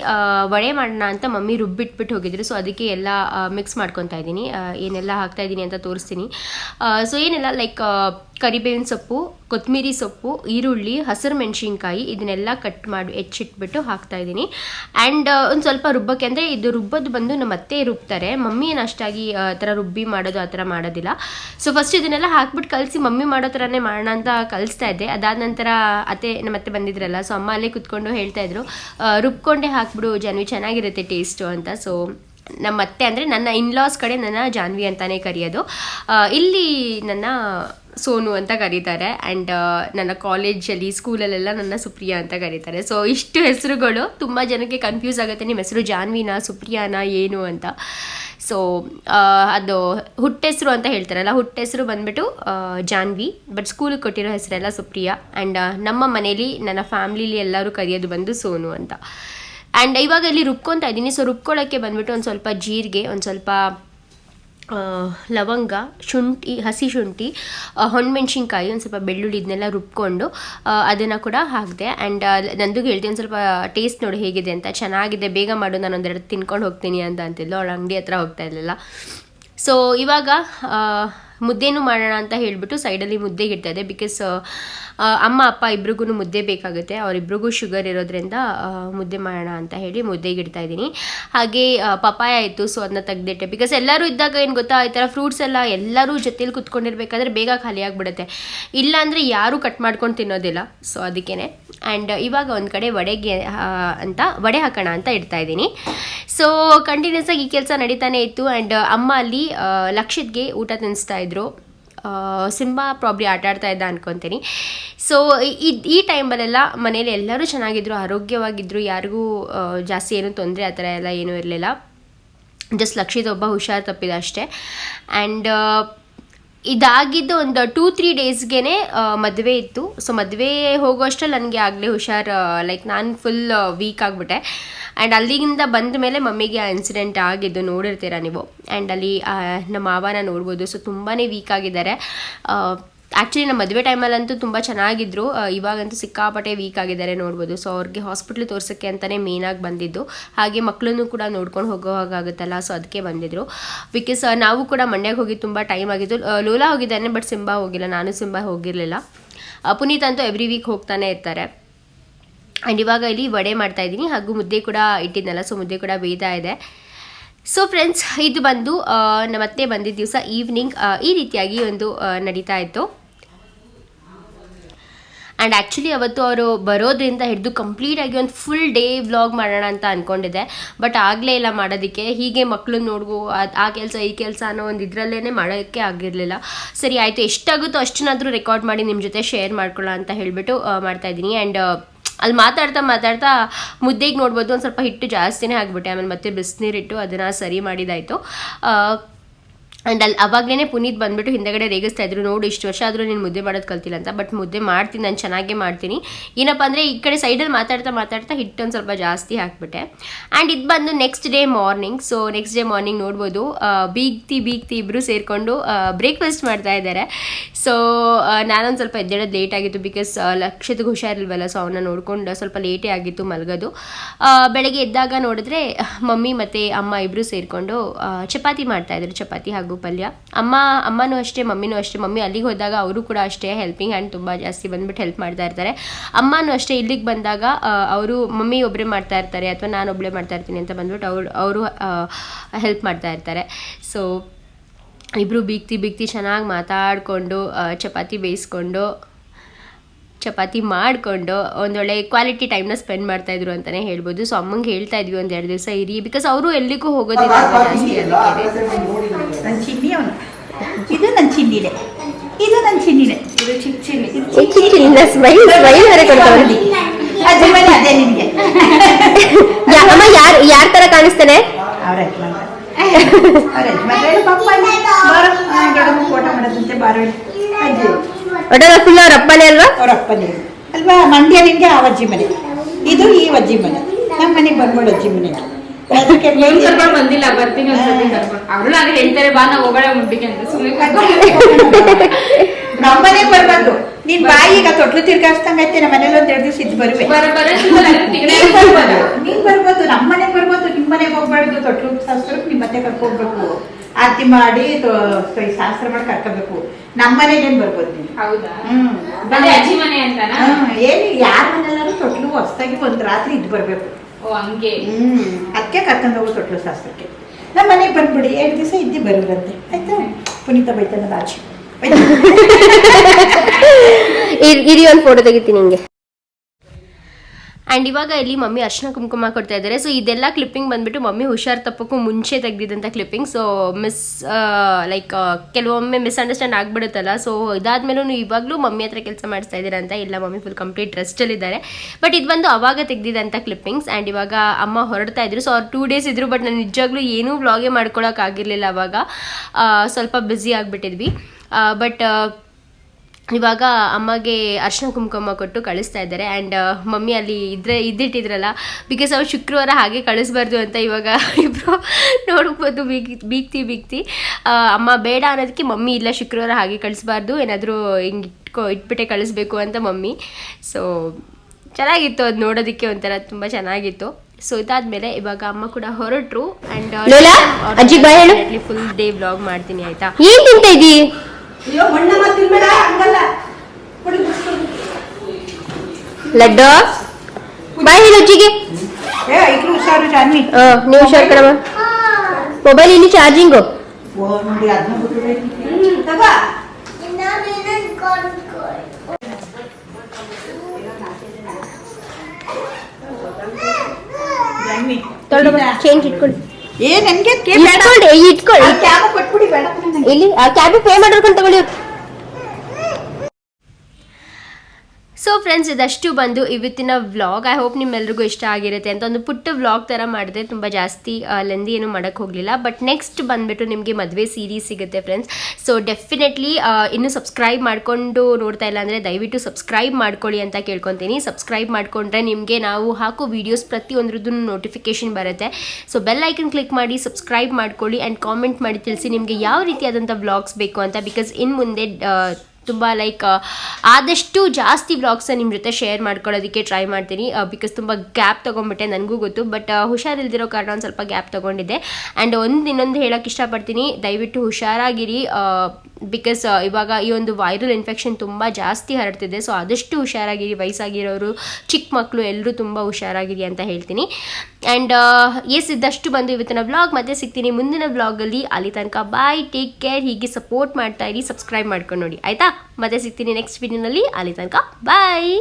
ವಡೆ ಮಾಡೋಣ ಅಂತ ಮಮ್ಮಿ ರುಬ್ಬಿಟ್ಬಿಟ್ಟು ಹೋಗಿದ್ರು. ಸೊ ಅದಕ್ಕೆ ಎಲ್ಲ ಮಿಕ್ಸ್ ಮಾಡ್ಕೊತಾ ಇದ್ದೀನಿ. ಏನೆಲ್ಲ ಹಾಕ್ತಾ ಇದ್ದೀನಿ ಅಂತ ತೋರಿಸ್ತೀನಿ. ಸೊ ಏನೆಲ್ಲ ಲೈಕ್ ಕರಿಬೇವಿನ ಸೊಪ್ಪು, ಕೊತ್ತಂಬರಿ ಸೊಪ್ಪು, ಈರುಳ್ಳಿ, ಹಸಿರು ಮೆಣಸಿನ್ಕಾಯಿ ಇದನ್ನೆಲ್ಲ ಕಟ್ ಮಾಡಿ ಹೆಚ್ಚಿಟ್ಬಿಟ್ಟು ಹಾಕ್ತಾ ಇದ್ದೀನಿ. ಆ್ಯಂಡ್ ಒಂದು ಸ್ವಲ್ಪ ರುಬ್ಬಕ್ಕೆ ಅಂದರೆ ಇದು ರುಬ್ಬೋದು ಬಂದು ನಮ್ಮ ಅತ್ತೆ ರುಬ್ತಾರೆ. ಮಮ್ಮಿ ಏನು ಅಷ್ಟಾಗಿ, ಆ ಥರ ರುಬ್ಬಿ ಮಾಡೋದು ಆ ಥರ ಮಾಡೋದಿಲ್ಲ. ಸೊ ಫಸ್ಟ್ ಇದನ್ನೆಲ್ಲ ಹಾಕ್ಬಿಟ್ಟು ಕಲಸಿ ಮಮ್ಮಿ ಮಾಡೋ ಥರನೇ ಮಾಡೋಣ ಅಂತ ಕಲಿಸ್ತಾ ಇದ್ದೆ. ಅದಾದ ನಂತರ ಅತ್ತೆ, ನಮ್ಮ ಅತ್ತೆ ಬಂದಿದ್ರಲ್ಲ ಸೊ ಅಮ್ಮ ಅಲ್ಲೇ ಕುತ್ಕೊಂಡು ಹೇಳ್ತಾಯಿದ್ರು ರುಬ್ಕೊಂಡೇ ಹಾಕ್ಬಿಡು, ಜಾನ್ವಿ, ಚೆನ್ನಾಗಿರುತ್ತೆ ಟೇಸ್ಟು ಅಂತ. ಸೊ ನಮ್ಮ ಅತ್ತೆ ಅಂದರೆ ನನ್ನ ಇನ್ಲಾಸ್ ಕಡೆ ನನ್ನ ಜಾನ್ವಿ ಅಂತಲೇ ಕರೆಯೋದು. ಇಲ್ಲಿ ನನ್ನ ಸೋನು ಅಂತ ಕರೀತಾರೆ ಆ್ಯಂಡ್ ನನ್ನ ಕಾಲೇಜಲ್ಲಿ ಸ್ಕೂಲಲ್ಲೆಲ್ಲ ನನ್ನ ಸುಪ್ರಿಯಾ ಅಂತ ಕರೀತಾರೆ. ಸೊ ಇಷ್ಟು ಹೆಸರುಗಳು ತುಂಬ ಜನಕ್ಕೆ ಕನ್ಫ್ಯೂಸ್ ಆಗುತ್ತೆ ನಿಮ್ಮ ಹೆಸರು ಜಾನ್ವಿನ, ಸುಪ್ರಿಯಾನ, ಏನು ಅಂತ. ಸೊ ಅದು ಹುಟ್ಟೆಸರು ಅಂತ ಹೇಳ್ತಾರಲ್ಲ, ಹುಟ್ಟೆಸರು ಬಂದ್ಬಿಟ್ಟು ಜಾನ್ವಿ ಬಟ್ ಸ್ಕೂಲಿಗೆ ಕೊಟ್ಟಿರೋ ಹೆಸರೆಲ್ಲ ಸುಪ್ರಿಯಾ ಆ್ಯಂಡ್ ನಮ್ಮ ಮನೇಲಿ ನನ್ನ ಫ್ಯಾಮ್ಲಿಲಿ ಎಲ್ಲರೂ ಕರೆಯೋದು ಬಂದು ಸೋನು ಅಂತ. ಆ್ಯಂಡ್ ಇವಾಗ ಇಲ್ಲಿ ರುಬ್ಕೊತಾ ಇದ್ದೀನಿ. ಸೊ ರುಬ್ಕೊಳ್ಳೋಕ್ಕೆ ಬಂದ್ಬಿಟ್ಟು ಒಂದು ಸ್ವಲ್ಪ ಜೀರಿಗೆ, ಒಂದು ಸ್ವಲ್ಪ ಲವಂಗ, ಶುಂಠಿ, ಹಸಿ ಶುಂಠಿ ಹೊಣಮೆಣ್ಸಿನ್ಕಾಯಿ ಒಂದು ಸ್ವಲ್ಪ ಬೆಳ್ಳುಳ್ಳಿ ಇದನ್ನೆಲ್ಲ ರುಬ್ಕೊಂಡು ಅದನ್ನು ಕೂಡ ಹಾಕಿದೆ. ಆ್ಯಂಡ್ ನಂದು ಹೇಳ್ತೀನಿ ಒಂದು ಸ್ವಲ್ಪ ಟೇಸ್ಟ್ ನೋಡಿ ಹೇಗಿದೆ ಅಂತ. ಚೆನ್ನಾಗಿದೆ, ಬೇಗ ಮಾಡು, ನಾನು ಒಂದೆರಡು ತಿನ್ಕೊಂಡು ಹೋಗ್ತೀನಿ ಅಂತ ಅಂತಿದ್ಲು. ಅವಳು ಅಂಗಡಿ ಹತ್ರ ಹೋಗ್ತಾ ಇರಲಿಲ್ಲ. ಸೊ ಇವಾಗ ಮುದ್ದೆನೂ ಮಾಡೋಣ ಅಂತ ಹೇಳಿಬಿಟ್ಟು ಸೈಡಲ್ಲಿ ಮುದ್ದೆ ಇಡ್ತಾ ಇದೆ ಬಿಕಾಸ್ ಅಮ್ಮ, ಅಪ್ಪ ಇಬ್ರಿಗೂ ಮುದ್ದೆ ಬೇಕಾಗುತ್ತೆ. ಅವರಿಬ್ರಿಗೂ ಶುಗರ್ ಇರೋದ್ರಿಂದ ಮುದ್ದೆ ಮಾಡೋಣ ಅಂತ ಹೇಳಿ ಮುದ್ದೆಗೆ ಇಡ್ತಾ ಇದ್ದೀನಿ. ಹಾಗೆ ಪಪಾಯ ಆಯಿತು ಸೊ ಅದನ್ನ ತೆಗ್ದಿಟ್ಟೆ. ಬಿಕಾಸ್ ಎಲ್ಲರೂ ಇದ್ದಾಗ ಏನು ಗೊತ್ತಾ, ಈ ಥರ ಫ್ರೂಟ್ಸ್ ಎಲ್ಲ ಎಲ್ಲರೂ ಜೊತೆಯಲ್ಲಿ ಕುತ್ಕೊಂಡಿರ್ಬೇಕಾದ್ರೆ ಬೇಗ ಖಾಲಿ ಆಗಿಬಿಡುತ್ತೆ. ಯಾರೂ ಕಟ್ ಮಾಡ್ಕೊಂಡು ತಿನ್ನೋದಿಲ್ಲ. ಸೊ ಅದಕ್ಕೇ ಆ್ಯಂಡ್ ಇವಾಗ ಒಂದು ಕಡೆ ವಡೆಗೆ ಅಂತ ವಡೆ ಹಾಕೋಣ ಅಂತ ಇಡ್ತಾ ಇದ್ದೀನಿ. ಸೊ ಕಂಟಿನ್ಯೂಸ್ ಆಗಿ ಈ ಕೆಲಸ ನಡೀತಾನೆ ಇತ್ತು. ಆ್ಯಂಡ್ ಅಮ್ಮ ಅಲ್ಲಿ ಲಕ್ಷದ್ಗೆ ಊಟ ತಿನ್ನಿಸ್ತಾ ಇದ್ರು. ಸಿಂಬಾ ಪ್ರಾಬ್ಲಿ ಆಟ ಆಡ್ತಾ ಇದ್ದ ಅನ್ಕೊತೀನಿ. ಸೊ ಈ ಟೈಮಲ್ಲೆಲ್ಲ ಮನೇಲಿ ಎಲ್ಲರೂ ಚೆನ್ನಾಗಿದ್ರು ಆರೋಗ್ಯವಾಗಿದ್ದರು ಯಾರಿಗೂ ಜಾಸ್ತಿ ಏನೂ ತೊಂದರೆ ಆ ಥರ ಎಲ್ಲ ಏನೂ ಇರಲಿಲ್ಲ. ಜಸ್ಟ್ ಲಕ್ಷಿತ್ ಒಬ್ಬ ಹುಷಾರು ತಪ್ಪಿದ ಅಷ್ಟೇ. ಆ್ಯಂಡ್ ಇದಾಗಿದ್ದು ಒಂದು ಟೂ ತ್ರೀ ಡೇಸ್ಗೆ ಮದುವೆ ಇತ್ತು. ಸೊ ಮದುವೆ ಹೋಗೋಷ್ಟರಲ್ಲಿ ನನಗೆ ಆಗಲೇ ಹುಷಾರು ಲೈಕ್ ನಾನು ಫುಲ್ ವೀಕ್ ಆಗಿಬಿಟ್ಟೆ. ಆ್ಯಂಡ್ ಅಲ್ಲಿಗಿಂತ ಬಂದ ಮೇಲೆ ಮಮ್ಮಿಗೆ ಆ ಇನ್ಸಿಡೆಂಟ್ ಆಗಿದ್ದು ನೋಡಿರ್ತೀರ ನೀವು. ಆ್ಯಂಡ್ ಅಲ್ಲಿ ನಮ್ಮ ಮಾವನ ನೋಡ್ಬೋದು. ಸೊ ತುಂಬಾ ವೀಕ್ ಆಗಿದ್ದಾರೆ. ಆ್ಯಕ್ಚುಲಿ ನಮ್ಮ ಮದುವೆ ಟೈಮಲ್ಲಂತೂ ತುಂಬ ಚೆನ್ನಾಗಿದ್ರು. ಆ, ಇವಾಗಂತೂ ಸಿಕ್ಕಾಪಟ್ಟೆ ವೀಕ್ ಆಗಿದ್ದಾರೆ ನೋಡ್ಬೋದು. ಸೊ ಅವ್ರಿಗೆ ಹಾಸ್ಪಿಟ್ಲ್ ತೋರ್ಸೋಕ್ಕೆ ಅಂತಲೇ ಮೇನಾಗಿ ಬಂದಿದ್ದು. ಹಾಗೆ ಮಕ್ಕಳನ್ನು ಕೂಡ ನೋಡ್ಕೊಂಡು ಹೋಗೋ ಹಾಗಾಗುತ್ತಲ್ಲ ಸೊ ಅದಕ್ಕೆ ಬಂದಿದ್ರು. ಬಿಕಾಸ್ ನಾವು ಕೂಡ ಮಂಡ್ಯಕ್ಕೆ ಹೋಗಿ ತುಂಬ ಟೈಮ್ ಆಗಿದ್ದು. ಲೋಲಾ ಹೋಗಿದ್ದಾನೆ ಬಟ್ ಸಿಂಬಾ ಹೋಗಿಲ್ಲ. ನಾನು ಸಿಂಬಾ ಹೋಗಿರಲಿಲ್ಲ. ಪುನೀತ್ ಅಂತೂ ಎವ್ರಿ ವೀಕ್ ಹೋಗ್ತಾನೆ ಇರ್ತಾರೆ. ಆ್ಯಂಡ್ ಇವಾಗ ಇಲ್ಲಿ ವಡೆ ಮಾಡ್ತಾ ಇದ್ದೀನಿ. ಹಾಗೂ ಮುದ್ದೆ ಕೂಡ ಇಟ್ಟಿದ್ನಲ್ಲ ಸೊ ಮುದ್ದೆ ಕೂಡ ಬೇಯ್ತಾ ಇದೆ. ಸೊ ಫ್ರೆಂಡ್ಸ್ ಇದು ಬಂದು ನಮ್ಮತ್ತೆ ಬಂದಿದ್ದ ದಿವಸ ಈವ್ನಿಂಗ್ ಈ ರೀತಿಯಾಗಿ ಒಂದು ನಡೀತಾ ಇತ್ತು. ಆ್ಯಂಡ್ ಆ್ಯಕ್ಚುಲಿ ಅವತ್ತು ಅವರು ಬರೋದ್ರಿಂದ ಹಿಡಿದು ಕಂಪ್ಲೀಟಾಗಿ ಒಂದು ಫುಲ್ ಡೇ ವ್ಲಾಗ್ ಮಾಡೋಣ ಅಂತ ಅಂದ್ಕೊಂಡಿದ್ದೆ ಬಟ್ ಆಗಲೇ ಇಲ್ಲ ಮಾಡೋದಕ್ಕೆ. ಹೀಗೆ ಮಕ್ಕಳು ನೋಡ್ಗು, ಅದು ಆ ಕೆಲಸ ಈ ಕೆಲಸ ಅನ್ನೋ ಒಂದು ಇದರಲ್ಲೇ ಮಾಡೋಕ್ಕೆ ಆಗಿರಲಿಲ್ಲ. ಸರಿ, ಆಯಿತು. ಎಷ್ಟಾಗುತ್ತೋ ಅಷ್ಟನ್ನಾದರೂ ರೆಕಾರ್ಡ್ ಮಾಡಿ ನಿಮ್ಮ ಜೊತೆ ಶೇರ್ ಮಾಡ್ಕೊಳ್ಳೋ ಅಂತ ಹೇಳಿಬಿಟ್ಟು ಮಾಡ್ತಾಯಿದ್ದೀನಿ ಆ್ಯಂಡ್ ಅಲ್ಲಿ ಮಾತಾಡ್ತಾ ಮಾತಾಡ್ತಾ ಮುದ್ದೆಗೆ ನೋಡ್ಬೋದು. ಒಂದು ಸ್ವಲ್ಪ ಹಿಟ್ಟು ಜಾಸ್ತಿನೇ ಆಗಿಬಿಟ್ಟೆ. ಆಮೇಲೆ ಮತ್ತೆ ಬಿಸಿನೀರಿಟ್ಟು ಅದನ್ನು ಸರಿ ಮಾಡಿದಾಯಿತು. ಆ್ಯಂಡ್ ಅಲ್ಲಿ ಅವಾಗಲೇ ಪುನೀತ್ ಬಂದುಬಿಟ್ಟು ಹಿಂದೆಗಡೆ ರೇಗಿಸ್ತಾ ಇದ್ರು, ನೋಡು ಇಷ್ಟು ವರ್ಷ ಆದರೂ ನೀನು ಮುದ್ದೆ ಮಾಡೋದು ಕಲ್ತಿಲ್ಲ ಅಂತ ಬಟ್ ಮುದ್ದೆ ಮಾಡ್ತೀನಿ, ನಾನು ಚೆನ್ನಾಗೇ ಮಾಡ್ತೀನಿ. ಏನಪ್ಪ ಅಂದರೆ ಈ ಕಡೆ ಸೈಡಲ್ಲಿ ಮಾತಾಡ್ತಾ ಮಾತಾಡ್ತಾ ಹಿಟ್ಟೊಂದು ಸ್ವಲ್ಪ ಜಾಸ್ತಿ ಹಾಕ್ಬಿಟ್ಟೆ. ಆ್ಯಂಡ್ ಇದು ಬಂದು next day morning so next day morning ನೋಡ್ಬೋದು ಬೀಗ್ತಿ ಬೀಗ್ತಿ ಇಬ್ಬರು ಸೇರಿಕೊಂಡು ಬ್ರೇಕ್ಫಾಸ್ಟ್ ಮಾಡ್ತಾ ಇದ್ದಾರೆ ಸೊ ನಾನೊಂದು ಸ್ವಲ್ಪ ಎದ್ದೇಳೋದು ಲೇಟ್ ಆಗಿತ್ತು ಬಿಕಾಸ್ ಲಕ್ಷದ ಹುಷಾರಿಲ್ವಲ್ಲ ಸೊ ಅವನ್ನ ನೋಡಿಕೊಂಡು ಸ್ವಲ್ಪ ಲೇಟೇ ಆಗಿತ್ತು ಮಲಗೋದು. ಬೆಳಗ್ಗೆ ಎದ್ದಾಗ ನೋಡಿದ್ರೆ ಮಮ್ಮಿ ಮತ್ತು ಅಮ್ಮ ಇಬ್ಬರು ಸೇರಿಕೊಂಡು ಚಪಾತಿ ಮಾಡ್ತಾ ಇದ್ರು, ಚಪಾತಿ ಹಾಗೂ ಪಲ್ಯ. ಅಮ್ಮ, ಅಮ್ಮನೂ ಅಷ್ಟೇ, ಮಮ್ಮಿನೂ ಅಷ್ಟೇ. ಮಮ್ಮಿ ಅಲ್ಲಿಗೆ ಹೋದಾಗ ಅವರು ಕೂಡ ಅಷ್ಟೇ ಹೆಲ್ಪಿಂಗ್ ಹ್ಯಾಂಡ್ ತುಂಬ ಜಾಸ್ತಿ ಬಂದ್ಬಿಟ್ಟು ಹೆಲ್ಪ್ ಮಾಡ್ತಾ ಇರ್ತಾರೆ. ಅಮ್ಮನೂ ಅಷ್ಟೇ ಇಲ್ಲಿಗೆ ಬಂದಾಗ ಅವರು ಮಮ್ಮಿ ಒಬ್ಬರೇ ಮಾಡ್ತಾ ಇರ್ತಾರೆ ಅಥವಾ ನಾನು ಒಬ್ಬಳೇ ಮಾಡ್ತಾ ಇರ್ತೀನಿ ಅಂತ ಬಂದ್ಬಿಟ್ಟು ಅವ್ರು, ಅವರು ಹೆಲ್ಪ್ ಮಾಡ್ತಾ ಇರ್ತಾರೆ. ಸೊ ಇಬ್ಬರು ಬೀಗ್ತಿ ಬೀಗ್ತಿ ಚೆನ್ನಾಗಿ ಮಾತಾಡಿಕೊಂಡು ಚಪಾತಿ ಬೇಯಿಸ್ಕೊಂಡು ಚಪಾತಿ ಮಾಡಿಕೊಂಡು ಒಂದೊಳ್ಳೆ ಕ್ವಾಲಿಟಿ ಟೈಮ್ನ ಸ್ಪೆಂಡ್ ಮಾಡ್ತಾ ಇದ್ರು ಅಂತಲೇ ಹೇಳ್ಬೋದು ಸೊ ಅಮ್ಮಂಗೆ ಹೇಳ್ತಾ ಇದ್ವಿ ಒಂದು ಎರಡು ದಿವಸ ಇರಿ ಬಿಕಾಸ್ ಅವರು ಎಲ್ಲಿಗೂ ಹೋಗೋದಿಲ್ಲ ಇದು ನನ್ನ ಚಿನ್ನಿಲೆ ಇದು ನನ್ನ ಚಿನ್ನಿ ಚಿಕ್ಕ ಚಿಲ್ಲಿ ಸ್ಮೈಲ್ ಸ್ಮೈಲ್ ಬೇರೆ ಕೊಡ್ತಾವ್ರೆ ಅಜ್ಜಿ ಮನೆ ಅದೇ ಅಮ್ಮ ಯಾರು ಯಾರ ತರ ಕಾಣಿಸ್ತಾನೆ ಅಜ್ಜಿ ಒಟ್ಟಲ್ಲ ಫುಲ್ ಅವ್ರ ಅಪ್ಪನೇ ಅಲ್ವಾ? ಅವ್ರ ಅಪ್ಪನೇ. ಅಲ್ವಾ? ಮಂಡ್ಯ ನಿಮಗೆ ಆ ಅಜ್ಜಿ ಮನೆ. ಇದು ಈ ಅಜ್ಜಿ ಮನೆ. ನಮ್ಮ ಮನೆಗೆ ಬಂದ್ಬಿಡು ಅಜ್ಜಿ ಮನೆ. ಅದಕ್ಕೆ ಏನ್ ಕರ್ಕೊಂಡ್ ಬಂದಿಲ್ಲ ಬರ್ತೀನಿ ಒಂದ್ಸತಿ ಕರ್ಕೊಂಡು ಅವ್ರು ನಾನು ಹೇಳ್ತಾರೆ ಬಾ ನಾವು ಹೋಗೋಣ ಮುಟ್ಟಿಗೆ ಅಂತ. ಸುಮ್ಮನೆ [laughs] ನಮ್ಮ ಮನೆಗೆ ಬರ್ಬಾರ್ದು ನೀನ್ ಬಾಯಿಗ ತೊಟ್ಲು ತಿರ್ಗಾಡ್ಸ್ದಂಗೈತೆ ನಮ್ಮ ಮನೇಲಿ ಒಂದ್ ಎರಡು ದಿವಸ ಇದ್ದು ಬರುವೆ. ಬರ ಬರ ನೀನ್ ಬರ್ಬೋದು ನೀನ್ ಬರ್ಬೋದು ನಮ್ಮ ಮನೆಗೆ ಬರ್ಬೋದು ನಿಮ್ ಮನೆಗೆ ಹೋಗ್ಬಾರ್ದು ತೊಟ್ಲು ಶಾಸ್ತ್ರಕ್ಕೆ ನಿಮ್ಮ ಮತ್ತೆ ಕರ್ಕೋಗ್ಬೇಕು ಆರತಿ ಮಾಡಿ ಶಾಸ್ತ್ರ ಮಾಡಿ ಕರ್ಕೋಬೇಕು. ನಮ್ಮ ಬರ್ಬೋದು ನೀನು? ಹೌದಾ? ಹ್ಮ್. ಅದೇ ಅಜ್ಜಿ ಮನೆ ಅಂತಾನಾ? ಹ್ಮ್, ಏನು ಯಾರ ಮನೆಯಲ್ಲಾದ್ರೂ ತೊಟ್ಲು ಹೊಸ್ದಾಗಿ ಒಂದ್ ರಾತ್ರಿ ಇದ್ದು ಬರ್ಬೇಕು. ಓ ಹಂಗೆ. ಹ್ಮ್. ಅದಕ್ಕೆ ಕರ್ಕೊಂಡು ಹೋಗು ತೊಟ್ಲು ಶಾಸ್ತ್ರಕ್ಕೆ ನಮ್ಮ ಮನೆಗೆ ಬಂದ್ಬಿಡಿ ಎರಡು ದಿವಸ ಇದ್ದು ಬರೋರಂತೆ ಆಯ್ತಾ? ಪುನೀತ ಬೈತಾನೆ [laughs] ಆಚೆ ಇರಿ ಒಂದು ಫೋಟೋ ತೆಗಿತೀನಿ ನಿಂಗೆ. ಆ್ಯಂಡ್ ಇವಾಗ ಇಲ್ಲಿ ಮಮ್ಮಿ ಅರ್ಶನ ಕುಂಕುಮ ಕೊಡ್ತಾ ಇದ್ದಾರೆ. ಸೊ ಇದೆಲ್ಲ ಕ್ಲಿಪ್ಪಿಂಗ್ ಬಂದ್ಬಿಟ್ಟು ಮಮ್ಮಿ ಹುಷಾರು ತಪ್ಪಕ್ಕೂ ಮುಂಚೆ ತೆಗೆದಿದ್ದಂಥ ಕ್ಲಿಪ್ಪಿಂಗ್ ಸೊ ಮಿಸ್ ಲೈಕ್ ಕೆಲವೊಮ್ಮೆ ಮಿಸ್ಅಂಡರ್ಸ್ಟ್ಯಾಂಡ್ ಆಗ್ಬಿಡುತ್ತಲ್ಲ. ಸೊ ಇದಾದ್ಮೇಲೂ ಇವಾಗಲೂ ಮಮ್ಮಿ ಹತ್ರ ಕೆಲಸ ಮಾಡಿಸ್ತಾ ಇದ್ದೀರಾ ಅಂತ ಇಲ್ಲ, ಮಮ್ಮಿ ಫುಲ್ ಕಂಪ್ಲೀಟ್ ರೆಸ್ಟಲ್ಲಿದ್ದಾರೆ ಬಟ್ ಇದು ಬಂದು ಅವಾಗ ತೆಗೆದಿದ್ದಂಥ ಕ್ಲಿಪ್ಪಿಂಗ್ಸ್ ಆ್ಯಂಡ್ ಇವಾಗ ಅಮ್ಮ ಹೊರಡ್ತಾ ಇದ್ರು. ಸೊ ಅವ್ರು ಟೂ ಡೇಸ್ ಇದ್ರು ಬಟ್ ನಾನು ನಿಜವಾಗ್ಲೂ ಏನೂ ವ್ಲಾಗೇ ಮಾಡ್ಕೊಳಕ್ಕಾಗಿರಲಿಲ್ಲ ಅವಾಗ. ಸ್ವಲ್ಪ ಬ್ಯುಸಿ ಆಗಿಬಿಟ್ಟಿದ್ವಿ. ಬಟ್ ಇವಾಗ ಅಮ್ಮಗೆ ಅರ್ಶಿನ ಕುಂಕುಮ ಕೊಟ್ಟು ಕಳಿಸ್ತಾ ಇದ್ದಾರೆ. ಆ್ಯಂಡ್ ಮಮ್ಮಿ ಅಲ್ಲಿ ಇದ್ರೆ ಇದ್ದಿಟ್ಟಿದ್ರಲ್ಲ ಬಿಕಾಸ್ ಅವ್ರು ಶುಕ್ರವಾರ ಹಾಗೆ ಕಳಿಸ್ಬಾರ್ದು ಅಂತ ಇವಾಗ [laughs] ಇಬ್ಬರು ನೋಡ್ಬೋದು ಬೀಗ್ ಬೀಗ್ತಿ ಬೀಗ್ತಿ. ಅಮ್ಮ ಬೇಡ ಅನ್ನೋದಕ್ಕೆ ಮಮ್ಮಿ ಇಲ್ಲ ಶುಕ್ರವಾರ ಹಾಗೆ ಕಳಿಸ್ಬಾರ್ದು ಏನಾದರೂ ಹಿಂಗೆ ಇಟ್ಕೊ ಇಟ್ಬಿಟ್ಟೆ ಕಳಿಸ್ಬೇಕು ಅಂತ ಮಮ್ಮಿ. ಸೊ ಚೆನ್ನಾಗಿತ್ತು ಅದು ನೋಡೋದಕ್ಕೆ ಒಂಥರ ತುಂಬ ಚೆನ್ನಾಗಿತ್ತು. ಸೊ ಇದಾದ್ಮೇಲೆ ಇವಾಗ ಅಮ್ಮ ಕೂಡ ಹೊರಟ್ರು. ಅಂಡ್. ಫುಲ್ ಡೇ ಬ್ಲಾಗ್ ಮಾಡ್ತೀನಿ. ಆಯ್ತಾ? ಅಯ್ಯೋ ಮಣ್ಣಮ್ಮ ತಿನ್ಬೇಡ ಹಂಗಲ್ಲ. ಕೊಡಿ ಬಿಡ್ಸ್ಕೊಡು. ಲಡ್ಡು? ಬಾಯ್ ಹೇಳು ಅಜ್ಜಿಗೆ. ಏ ಐಕ್ಳು ಹುಷಾರು ಜಾನ್ವಿ. ಹಾ ನೀವು ಹುಷಾರ್ ಕಣಮ್ಮ. ಮೊಬೈಲ್ ಇಲ್ಲಿ ಚಾರ್ಜಿಂಗು ಓ ನೋಡಿ ಅದನ್ನ ಬಿಟ್ಟು ತಗೋ. ಜಾನ್ವಿ ಚೇಂಜ್ ಇಟ್ಕೊಳ್ಳಿ ಏ ನನ್ಗೆ ಇಟ್ಕೊಳ್ಳಿ ಇಟ್ಕೊಳ್ಳಿ ಕ್ಯಾಬ್ ಕೊಟ್ಬಿಡಿ ಬೇಡ. ಕಣೆ ಇಲ್ಲಿ ಆ ಕ್ಯಾಬ್ ಪೇ ಮಾಡಿರ್ಕೊಂಡು ತಗೊಳ್ಳಿ ಸೊ ಫ್ರೆಂಡ್ಸ್ ಇದಷ್ಟು ಬಂದು ಇವತ್ತಿನ ವ್ಲಾಗ್ ಐ ಹೋಪ್ ನಿಮ್ಮೆಲ್ರಿಗೂ ಇಷ್ಟ ಆಗಿರುತ್ತೆ ಅಂತ ಒಂದು ಪುಟ್ಟ ವ್ಲಾಗ್ ಥರ ಮಾಡಿದೆ ತುಂಬ ಜಾಸ್ತಿ ಲೆಂದಿ ಏನು ಮಾಡೋಕ್ಕೆ ಹೋಗಲಿಲ್ಲ. ಬಟ್ ನೆಕ್ಸ್ಟ್ ಬಂದುಬಿಟ್ಟು ನಿಮಗೆ ಮದುವೆ ಸೀರೀಸ್ ಸಿಗುತ್ತೆ ಫ್ರೆಂಡ್ಸ್ ಸೊ ಡೆಫಿನೆಟ್ಲಿ ಇನ್ನೂ ಸಬ್ಸ್ಕ್ರೈಬ್ ಮಾಡಿಕೊಂಡು ನೋಡ್ತಾ ಇಲ್ಲ ಅಂದರೆ ದಯವಿಟ್ಟು ಸಬ್ಸ್ಕ್ರೈಬ್ ಮಾಡ್ಕೊಳ್ಳಿ ಅಂತ ಕೇಳ್ಕೊತೀನಿ. ಸಬ್ಸ್ಕ್ರೈಬ್ ಮಾಡಿಕೊಂಡ್ರೆ ನಿಮಗೆ ನಾವು ಹಾಕೋ ವೀಡಿಯೋಸ್ ಪ್ರತಿಯೊಂದ್ರದ್ದು ನೋಟಿಫಿಕೇಶನ್ ಬರುತ್ತೆ. ಸೊ ಬೆಲ್ ಐಕನ್ ಕ್ಲಿಕ್ ಮಾಡಿ ಸಬ್ಸ್ಕ್ರೈಬ್ ಮಾಡ್ಕೊಳ್ಳಿ ಆ್ಯಂಡ್ ಕಾಮೆಂಟ್ ಮಾಡಿ ತಿಳಿಸಿ ನಿಮಗೆ ಯಾವ ರೀತಿಯಾದಂಥ ವ್ಲಾಗ್ಸ್ ಬೇಕು ಅಂತ. ಬಿಕಾಸ್ ಇನ್ನು ಮುಂದೆ ತುಂಬ ಲೈಕ್ ಆದಷ್ಟು ಜಾಸ್ತಿ ವ್ಲಾಗ್ಸನ್ನ ನಿಮ್ಮ ಜೊತೆ ಶೇರ್ ಮಾಡ್ಕೊಳ್ಳೋದಕ್ಕೆ ಟ್ರೈ ಮಾಡ್ತೀನಿ. ಬಿಕಾಸ್ ತುಂಬ ಗ್ಯಾಪ್ ತೊಗೊಂಡ್ಬಿಟ್ಟೆ ನನಗೂ ಗೊತ್ತು. ಬಟ್ ಹುಷಾರಿಲ್ದಿರೋ ಕಾರಣ ಒಂದು ಸ್ವಲ್ಪ ಗ್ಯಾಪ್ ತೊಗೊಂಡಿದ್ದೆ. ಆ್ಯಂಡ್ ಒಂದು ಇನ್ನೊಂದು ಹೇಳೋಕ್ಕೆ ಇಷ್ಟಪಡ್ತೀನಿ. ದಯವಿಟ್ಟು ಹುಷಾರಾಗಿರಿ. ಬಿಕಾಸ್ ಇವಾಗ ಈ ಒಂದು ವೈರಲ್ ಇನ್ಫೆಕ್ಷನ್ ತುಂಬ ಜಾಸ್ತಿ ಹರಡ್ತಿದೆ. ಸೊ ಆದಷ್ಟು ಹುಷಾರಾಗಿರಿ. ವಯಸ್ಸಾಗಿರೋರು ಚಿಕ್ಕ ಮಕ್ಕಳು ಎಲ್ಲರೂ ತುಂಬ ಹುಷಾರಾಗಿರಿ ಅಂತ ಹೇಳ್ತೀನಿ. ಆ್ಯಂಡ್ ಎಸ್ ಇದ್ದಷ್ಟು ಬಂದು ಇವತ್ತಿನ ವ್ಲಾಗ್ ಮತ್ತೆ ಸಿಗ್ತೀನಿ ಮುಂದಿನ ವ್ಲಾಗಲ್ಲಿ ಅಲ್ಲಿ. ತನಕ ಬಾಯ್ ಟೇಕ್ ಕೇರ್ ಹೀಗೆ ಸಪೋರ್ಟ್ ಮಾಡ್ತಾ ಇರಿ ಸಬ್ಸ್ಕ್ರೈಬ್ ಮಾಡ್ಕೊಂಡು ನೋಡಿ. ಆಯಿತಾ? ಮತ್ತೆ ಸಿಗ್ತೀನಿ ನೆಕ್ಸ್ಟ್ ವಿಡಿಯೋನಲ್ಲಿ ಅಲ್ಲಿ ತನಕ ಬಾಯ್